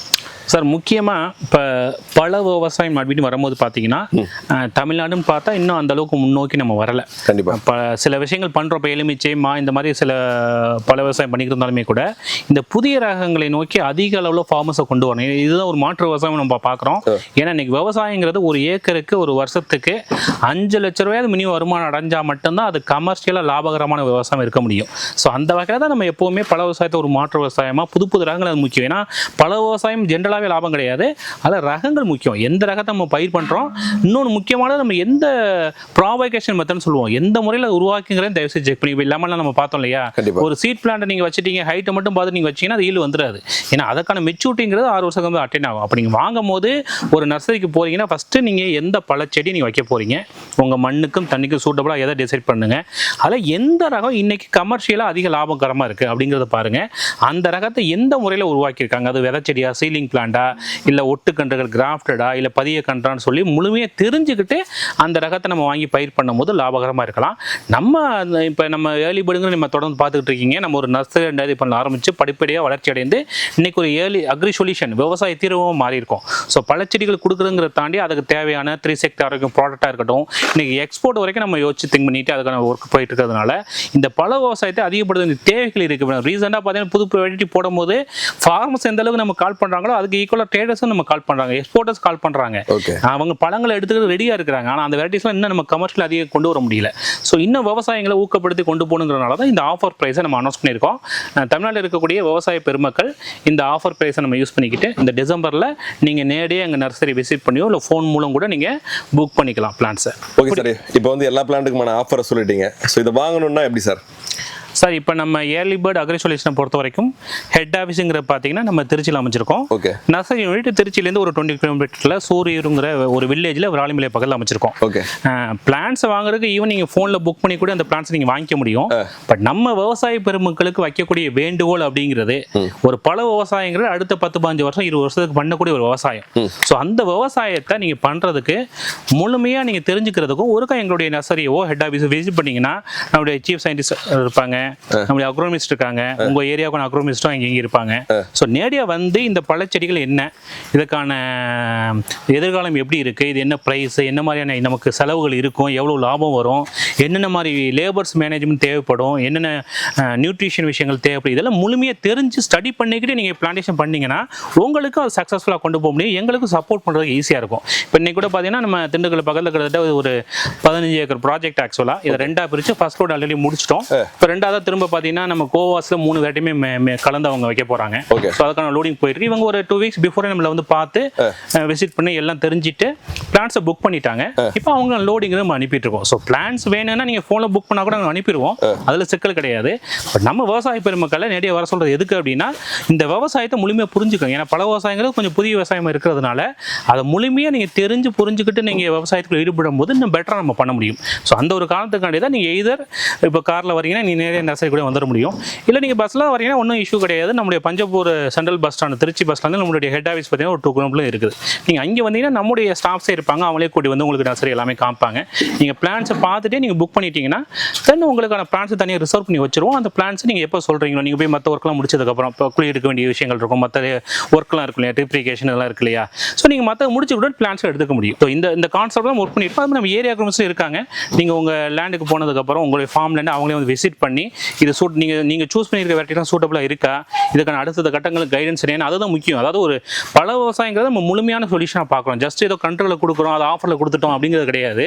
சார் முக்கியமாக இப்போ பல விவசாயம் அப்படின்னு வரும்போது பார்த்தீங்கன்னா தமிழ்நாடுன்னு பார்த்தா இன்னும் அந்த அளவுக்கு முன்னோக்கி நம்ம வரல. கண்டிப்பா. இப்போ சில விஷயங்கள் பண்ணுறோம் இப்போ எலுமிச்சை மா இந்த மாதிரி சில பல விவசாயம் பண்ணிக்கிட்டு இருந்தாலுமே கூட இந்த புதிய ரகங்களை நோக்கி அதிக அளவில் ஃபார்மஸை கொண்டு வரணும். இது- இதுதான் ஒரு மாற்று விவசாயம் நம்ம பார்க்குறோம் ஏன்னா இன்னைக்கு விவசாயங்கிறது ஒரு ஏக்கருக்கு ஒரு வருஷத்துக்கு அஞ்சு லட்ச ரூபாய் மினிமம் வருமானம் அடைஞ்சால் மட்டும்தான் அது கமர்ஷியலாக லாபகரமான விவசாயம் இருக்க முடியும். ஸோ அந்த வகையில் தான் நம்ம எப்போவுமே பல விவசாயத்தை ஒரு மாற்று விவசாயமாக புது புது ரகங்கள் அது முக்கியம். ஏன்னா பல விவசாயம் ஜென்ரலாகவே லாபம் கிடையாது. அதில் ரகங்கள் முக்கியம். எந்த ரகத்தை நம்ம பயிர் பண்ணுறோம் இன்னொன்று முக்கியமானது நம்ம எந்த ப்ராபகேஷன் மெத்தட்னு சொல்லுவோம். எந்த முறையில் உருவாக்குங்கிறத தயவு செய்து செக் பண்ணி இப்போ லெமன்லாம் நம்ம பார்த்தோம் இல்லையா. ஒரு சீட் பிளான்ட்டை நீங்கள் வச்சுட்டீங்க ஹைட்டை மட்டும் பார்த்து நீங்கள் வச்சீங்கன்னா அது ஈல்டு வந்துடாது ஏன்னா அதுக்கான மெச்சூரிட்டிங்கிறது ஆறு வருஷம் வந்து அட்டைன் ஆகும். அப்போ நீங்கள் வாங்கும் போது ஒரு நர்சரிக்கு போறீங்கன்னா ஃபஸ்ட்டு நீங்கள் எந்த பழச்செடி நீங்கள் வைக்க போகிறீங்க உங்கள் மண்ணுக்கும் தண்ணிக்கும் சூட்டபுளாக எதை டிசைட் பண்ணுங்க? அதில் எந்த ரகம் இன்னைக்கு கமர்ஷியலாக அதிக லாபகரமாக இருக்குது அப்படிங்கிறத பாருங்கள் அந்த ரகத்தை எந்த முறையில் உருவாக்கியிருக்காங்க? அது விதைச்செடியா சீலிங் பிளான்டா இல்லை ஒட்டுக்கன்றுகள் கிராஃப்டடா இல்லை பதிய கன்றான்னு சொல்லி முழுமையாக தெரிஞ்சுக்கிட்டு அந்த ரகத்தை நம்ம வாங்கி பயிர் பண்ணும்போது லாபகரமாக இருக்கலாம். நம்ம இப்போ நம்ம ஏர்லி பேர்டுங்கிற நம்ம தொடர்ந்து பார்த்துக்கிட்டு இருக்கீங்க. நம்ம ஒரு நர்சரி ரெண்டாவது பண்ண ஆரம்பித்து படிப்படியாக வளர்ச்சி அடைந்து இன்னைக்கு ஒரு ஏர்லி அக்ரி சொல்யூஷன் விவசாய தீர்வும் மாறி இருக்கும் ஸோ பழச்செடிகள் கொடுக்குறங்கிறத தாண்டி அதுக்கு தேவையான த்ரீ செக்டர் வரைக்கும் ப்ராடக்டாக இருக்கட்டும் இன்னைக்கு எக்ஸ்போர்ட் வரைக்கும் நம்ம யோசிச்சு திங்க் பண்ணிட்டு அதுக்கான ஒர்க் போயிட்டு இருக்கிறதுனால இந்த பழ விவசாயத்தை அதிகப்படுத்த இந்த தேவைகள் இருக்கு. ரீசெண்டாக பார்த்தீங்கன்னா புது வெரைட்டி போடும்போது ஃபார்மர்ஸ் எந்த அளவுக்கு நம்ம கால் பண்ணுறாங்களோ அதுக்கு ஈக்குவலாக ட்ரேடர்ஸும் நம்ம கால் பண்ணுறாங்க எக்ஸ்போர்ட்டர்ஸ் கால் பண்ணுறாங்க அவங்க பழங்களை எடுத்துக்கிட்டு ரெடியாக இருக்கிறாங்க. ஆனால் அந்த வெரைட்டிஸ்லாம் இன்னும் நம்ம கமர்ஷியல் அதிகம் கொண்டு வர முடியல. ஸோ இன்னும் விவசாயிகளை ஊக்கப்படுத்தி கொண்டு போகணுங்கிறனால தான் இந்த ஆஃபர் ப்ரைஸை நம்ம அனௌன்ஸ் பண்ணியிருக்கோம். தமிழ்நாட்டில் இருக்கக்கூடிய விவசாய பெருமக்கள் இந்த ஆஃபர் ப்ரைஸை நம்ம யூஸ் பண்ணிக்கிட்டு இந்த டிசம்பரில் நீங்கள் நேரடியாக எங்கள் நர்சரி விசிட் பண்ணியோ இல்லை ஃபோன் மூலம் கூட நீங்கள் புக் பண்ணிக்கலாம் பிளான்ஸை ஓகே சார் இப்போ வந்து எல்லா பிளான்ட்டுக்குமான ஆஃபரை சொல்லிட்டீங்க. ஸோ இதை வாங்கணும்னா எப்படி சார் சார் இப்போ நம்ம ஏர்லி பேர்ட் அக்ரிசொலேஷனை பொறுத்த வரைக்கும் ஹெட் ஆஃபீஸுங்கிற பார்த்தீங்கன்னா நம்ம திருச்சியில் அமைச்சிருக்கோம் ஓகே. நர்சரி யூனிட் திருச்சியிலேருந்து ஒரு டுவெண்ட்டி கிலோமீட்டரில் சூரியூருங்கிற ஒரு வில்லேஜில் விராலிமலை பக்கத்தில் அமைச்சிருக்கோம் ஓகே. பிளான்ஸை வாங்குறதுக்கு ஈவன் நீங்கள் ஃபோனில் புக் பண்ணி கூட அந்த பிளான்ஸ் நீங்கள் வாங்கிக்க முடியும். பட் நம்ம விவசாய பெருமக்களுக்கு வைக்கக்கூடிய வேண்டுகோள் அப்படிங்கிறது ஒரு பல விவசாயங்கிறது அடுத்த பத்து பதினஞ்சு வருஷம் இருபது வருஷத்துக்கு பண்ணக்கூடிய ஒரு விவசாயம். ஸோ அந்த விவசாயத்தை நீங்கள் பண்ணுறதுக்கு முழுமையாக நீங்கள் தெரிஞ்சுக்கிறதுக்கும் ஒருக்கா எங்களுடைய நர்சரியோ ஹெட் ஆஃபீஸ் விசிட் பண்ணீங்கன்னா நம்முடைய சீஃப் சயின்டிஸ்ட் இருப்பாங்க நம்முடைய அக்ரோமிஸ்ட் இருக்காங்க. உங்கள் ஏரியாவுக்கான அக்ரோமிஸ்ட்டும் இங்கே இங்கே இருப்பாங்க. ஸோ நேரடியாக வந்து இந்த பழச்செடிகள் என்ன? இதுக்கான எதிர்காலம் எப்படி இருக்குது இது என்ன ப்ரைஸ் என்ன மாதிரியான நமக்கு செலவுகள் இருக்கும்? எவ்வளோ லாபம் வரும்? என்னென்ன மாதிரி லேபர்ஸ் மேனேஜ்மெண்ட் தேவைப்படும்? என்னென்ன நியூட்ரிஷன் விஷயங்கள் தேவைப்படும்? இதெல்லாம் முழுமையாக தெரிஞ்சு ஸ்டடி பண்ணிக்கிட்டு நீங்கள் பிளான்டேஷன் பண்ணீங்கன்னா உங்களுக்கு அது சக்ஸஸ்ஃபுல்லாக கொண்டு போக முடியும். எங்களுக்கும் சப்போர்ட் பண்ணுறதுக்கு ஈஸியாக இருக்கும். இப்போ இன்னைக்கு கூட பார்த்தீங்கன்னா நம்ம திண்டுக்கல் பக்கத்தில் கிட்டத்தட்ட ஒரு பதினஞ்சு ஏக்கர் ப்ராஜெக்ட் ஆக்சுவலாக இதை ரெண்டாக பிரித்து ஃபர்ஸ்ட் லோட் ஆல்ரெடி முடிச்சிட்டோம். இப்போ ரெண்டாவது திரும்ப பார்த்தீங்கன்னா நம்ம கோவாஸில் மூணு வேட்டையுமே கலந்து அவங்க வைக்க போகிறாங்க Okay. ஸோ அதுக்கான லோடிங் போயிருக்கு இவங்க ஒரு டூ வீக்ஸ் பிஃபோரே நம்மளை வந்து பார்த்து விசிட் பண்ணி எல்லாம் தெரிஞ்சுட்டு பிளான்ஸை புக் பண்ணிட்டாங்க. இப்போ அவங்க லோடிங் நம்ம அனுப்பிட்டு இருக்கோம். ஸோ பிளான்ஸ் வேணும்னா நீங்கள் ஃபோனில் புக் பண்ணால் கூட நாங்கள் அனுப்பிடுவோம். அதில் சிக்கல் கிடையாது. பட் நம்ம விவசாய பெருமக்களை நேரடியாக வர சொல்கிறது எதுக்கு அப்படின்னா இந்த விவசாயத்தை முழுமையாக புரிஞ்சுக்கோங்க. ஏன்னா பல விவசாயங்கள் கொஞ்சம் புதிய விவசாயம் இருக்கிறதுனால அதை முழுமையாக நீங்கள் தெரிஞ்சு புரிஞ்சுக்கிட்டு நீங்கள் விவசாயத்துக்குள்ள ஈடுபடும் போது இன்னும் பெட்டராக நம்ம பண்ண முடியும். ஸோ அந்த ஒரு காரணத்துக்காண்டி தான் நீங்கள் எய்தர் இப்போ காரில் வரீங்கன்னா நீ நேரே நர்சரி கூட வந்துட முடியும். இல்லை நீங்கள் பஸ்ஸில் வரீங்கன்னா ஒன்றும் இஷ்யூ கிடையாது. நம்முடைய Panjappur central bus stand Trichy bus stand நம்மளுடைய ஹெட் ஆஃபீஸ் பார்த்தீங்கன்னா ஒரு டூ கிலோமீட்டர் இருக்குது. நீங்கள் அங்கே வந்தீங்கன்னா நம்முடைய ஸ்டாஃப்ஸே இருப்பாங்க. அவங்களே கூட்டி வந்து உங்களுக்கு நர்சரி எல்லாமே காமிப்பாங்க. நீங்கள் பிளான்ஸை பார்த்துட்டே நீங்கள் புக் பண்ணிட்டீங்கன்னா தென் உங்களுக்கான பிளான்ஸை தனியாக ரிசர்வ் பண்ணி வச்சிருவோம். அந்த பிளான்ஸ் நீங்கள் எப்போ சொல்கிறீங்களோ நீங்கள் போய் மற்ற ஒர்க்லாம் முடிச்சதுக்கப்புறம் இப்போ குழி எடுக்க வேண்டிய விஷயங்கள் இருக்கும். மற்ற ஒர்க்லாம் இருக்கும் இல்லையா? ட்ரிப்ரிகேஷன் இதெல்லாம் இருக்கு இல்லையா? ஸோ நீங்கள் மற்ற முடிச்சு கூட பிளான்ஸ் எடுத்துக்க முடியும். ஸோ இந்த இந்த கான்செப்ட் தான் ஒர்க் பண்ணியிருப்போம் அது நம்ம ஏரியா கமிஷன் இருக்காங்க. நீங்கள் உங்கள் லேண்டுக்கு போனதுக்கப்புறம் உங்களுடைய ஃபார்ம்லேருந்து அவங்களே வந்து விசிட் பண்ணி இது சூட் நீங்கள் நீங்கள் சூஸ் பண்ணியிருக்க வெரைட்டிலாம் சூட்டபுளாக இருக்கா? இதுக்கான அடுத்தது கட்டங்களுக்கு கைடன்ஸ் என்ன அதுதான் முக்கியம். அதாவது ஒரு பல விவசாயங்கிறத நம்ம முழுமையான சொல்யூஷனாக பார்க்குறோம் ஜஸ்ட் ஏதோ கண்ட்ரோலில் கொடுக்குறோம் அதை ஆஃபரில் கொடுத்துட்டோம் அப்படிங்கிறது கிடையாது.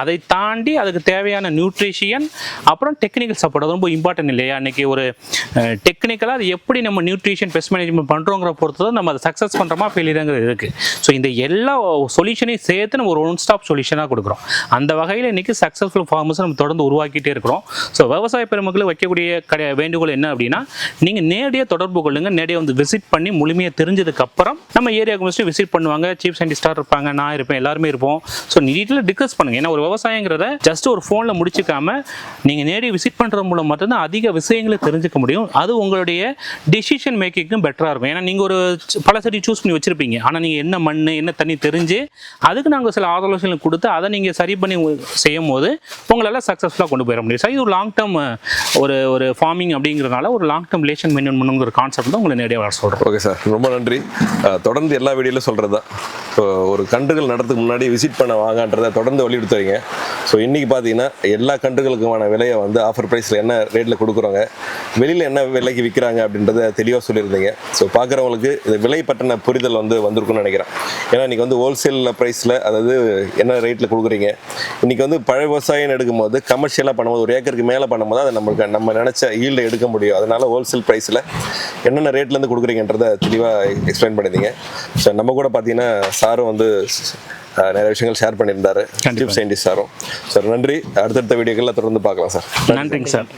அதை தாண்டி அதுக்கு தேவையான நியூட்ரிஷியன் அப்புறம் டெக்னிக்கல் சப்போர்ட் அது ரொம்ப இம்பார்ட்டன்ட் இல்லையா? அன்றைக்கி ஒரு டெக்னிக்கலாக அது எப்படி நம்ம நியூட்ரிஷன் பெஸ்ட் மேனேஜ்மெண்ட் பண்ணுறோங்கிற பொறுத்து தான் நம்ம அதை சக்ஸஸ் பண்ணுறோமா ஃபெயிலியருங்கிறது இருக்குது ஸோ இந்த எல்லா சொல்யூஷனையும் சேர்த்து நம்ம ஒரு ஒன் ஸ்டாப் சொல்யூஷனாக கொடுக்குறோம். அந்த வகையில் இன்றைக்கி சக்ஸஸ்ஃபுல் ஃபார்மர்ஸ் நம்ம தொடர்ந்து உருவாக்கிட்டே இருக்கிறோம். ஸோ விவசாய பெருமக்களுக்கு வைக்கக்கூடிய கடை வேண்டுகோள் என்ன அப்படின்னா நீங்கள் நேரடியாக தொடர்பு கொள்ளுங்க நேரடியாக வந்து விசிட் பண்ணி முழுமையாக தெரிஞ்சதுக்கப்புறம் நம்ம ஏரியா கமிஷன் விசிட் பண்ணுவாங்க சீஃப் சயின்டிஸ்டாக இருப்பாங்க நான் இருப்பேன் எல்லாருமே இருப்போம். ஸோ டீட்டெயில் டிஸ்கஸ் பண்ணுங்க. ஏன்னா ஒரு விவசாயங்கிறத ஜஸ்ட் ஒரு ஃபோனில் முடிச்சுக்காம நீங்கள் நேரடி விசிட் பண்ணுறது மூலம் மட்டும்தான் அதிக விஷயங்களை தெரிஞ்சுக்க முடியும். அது உங்களுடைய டெசிஷன் மேக்கிங்கும் பெட்டராக இருக்கும். ஏன்னா நீங்கள் ஒரு பல செடி சூஸ் பண்ணி வச்சிருப்பீங்க. ஆனால் நீங்கள் என்ன மண் என்ன தண்ணி தெரிஞ்சு அதுக்கு நாங்கள் சில ஆலோசனைகள் கொடுத்து அதை நீங்கள் சரி பண்ணி செய்யும் போது உங்களால் சக்ஸஸ்ஃபுல்லாக கொண்டு போயிட முடியும். சரி இது ஒரு லாங் டேர்ம் ஒரு ஒரு ஃபார்மிங் அப்படிங்கிறதுனால ஒரு லாங் டேர்ம் ரிலேஷன் மெயின்டைன் பண்ணுங்கிற கான்செப்ட் தான் உங்களை நேரடியாக வர ஓகே சார் ரொம்ப நன்றி. தொடர்ந்து எல்லா வீடியோலையும் சொல்கிறது தான் இப்போ ஒரு கன்றுகள் நடத்துக்கு முன்னாடி விசிட் பண்ண வாங்கன்றதை தொடர்ந்து வலியுறுத்துறீங்க. ஸோ இன்றைக்கி பார்த்தீங்கன்னா எல்லா கன்றுகளுக்குமான விலையை வந்து ஆஃபர் ப்ரைஸில் என்ன ரேட்டில் கொடுக்குறோங்க வெளியில் என்ன விலைக்கு விற்கிறாங்க அப்படின்றத தெளிவாக சொல்லியிருந்தீங்க. ஸோ பார்க்குறவங்களுக்கு இது விலை பற்றின புரிதல் வந்து வந்திருக்குன்னு நினைக்கிறேன். ஏன்னா இன்றைக்கி வந்து ஹோல்சேலில் ப்ரைஸில் அதாவது என்ன ரேட்டில் கொடுக்குறீங்க இன்றைக்கி வந்து பழைய விவசாயம் எடுக்கும்போது கமர்ஷியலாக பண்ணும்போது ஒரு ஏக்கருக்கு மேலே பண்ணும்போது அதை நம்ம நம்மளுக்கு நம்ம நினச்ச ஈல்டை எடுக்க முடியும். அதனால் ஹோல்சேல் ப்ரைஸில் என்னென்ன ரேட்லேருந்து கொடுக்குறீங்கன்றத தெளிவாக எக்ஸ்பிளைன் பண்ணியிருந்தீங்க ஸோ நம்ம கூட பார்த்தீங்கன்னா சாரும் வந்து நிறைய விஷயங்கள் ஷேர் பண்ணியிருந்தாரு. சீஃப் சயின்டிஸ்ட் சாரும். சார் நன்றி. அடுத்தடுத்த வீடியோக்களில் தொடர்ந்து பார்க்கலாம் சார். நன்றிங்க சார்.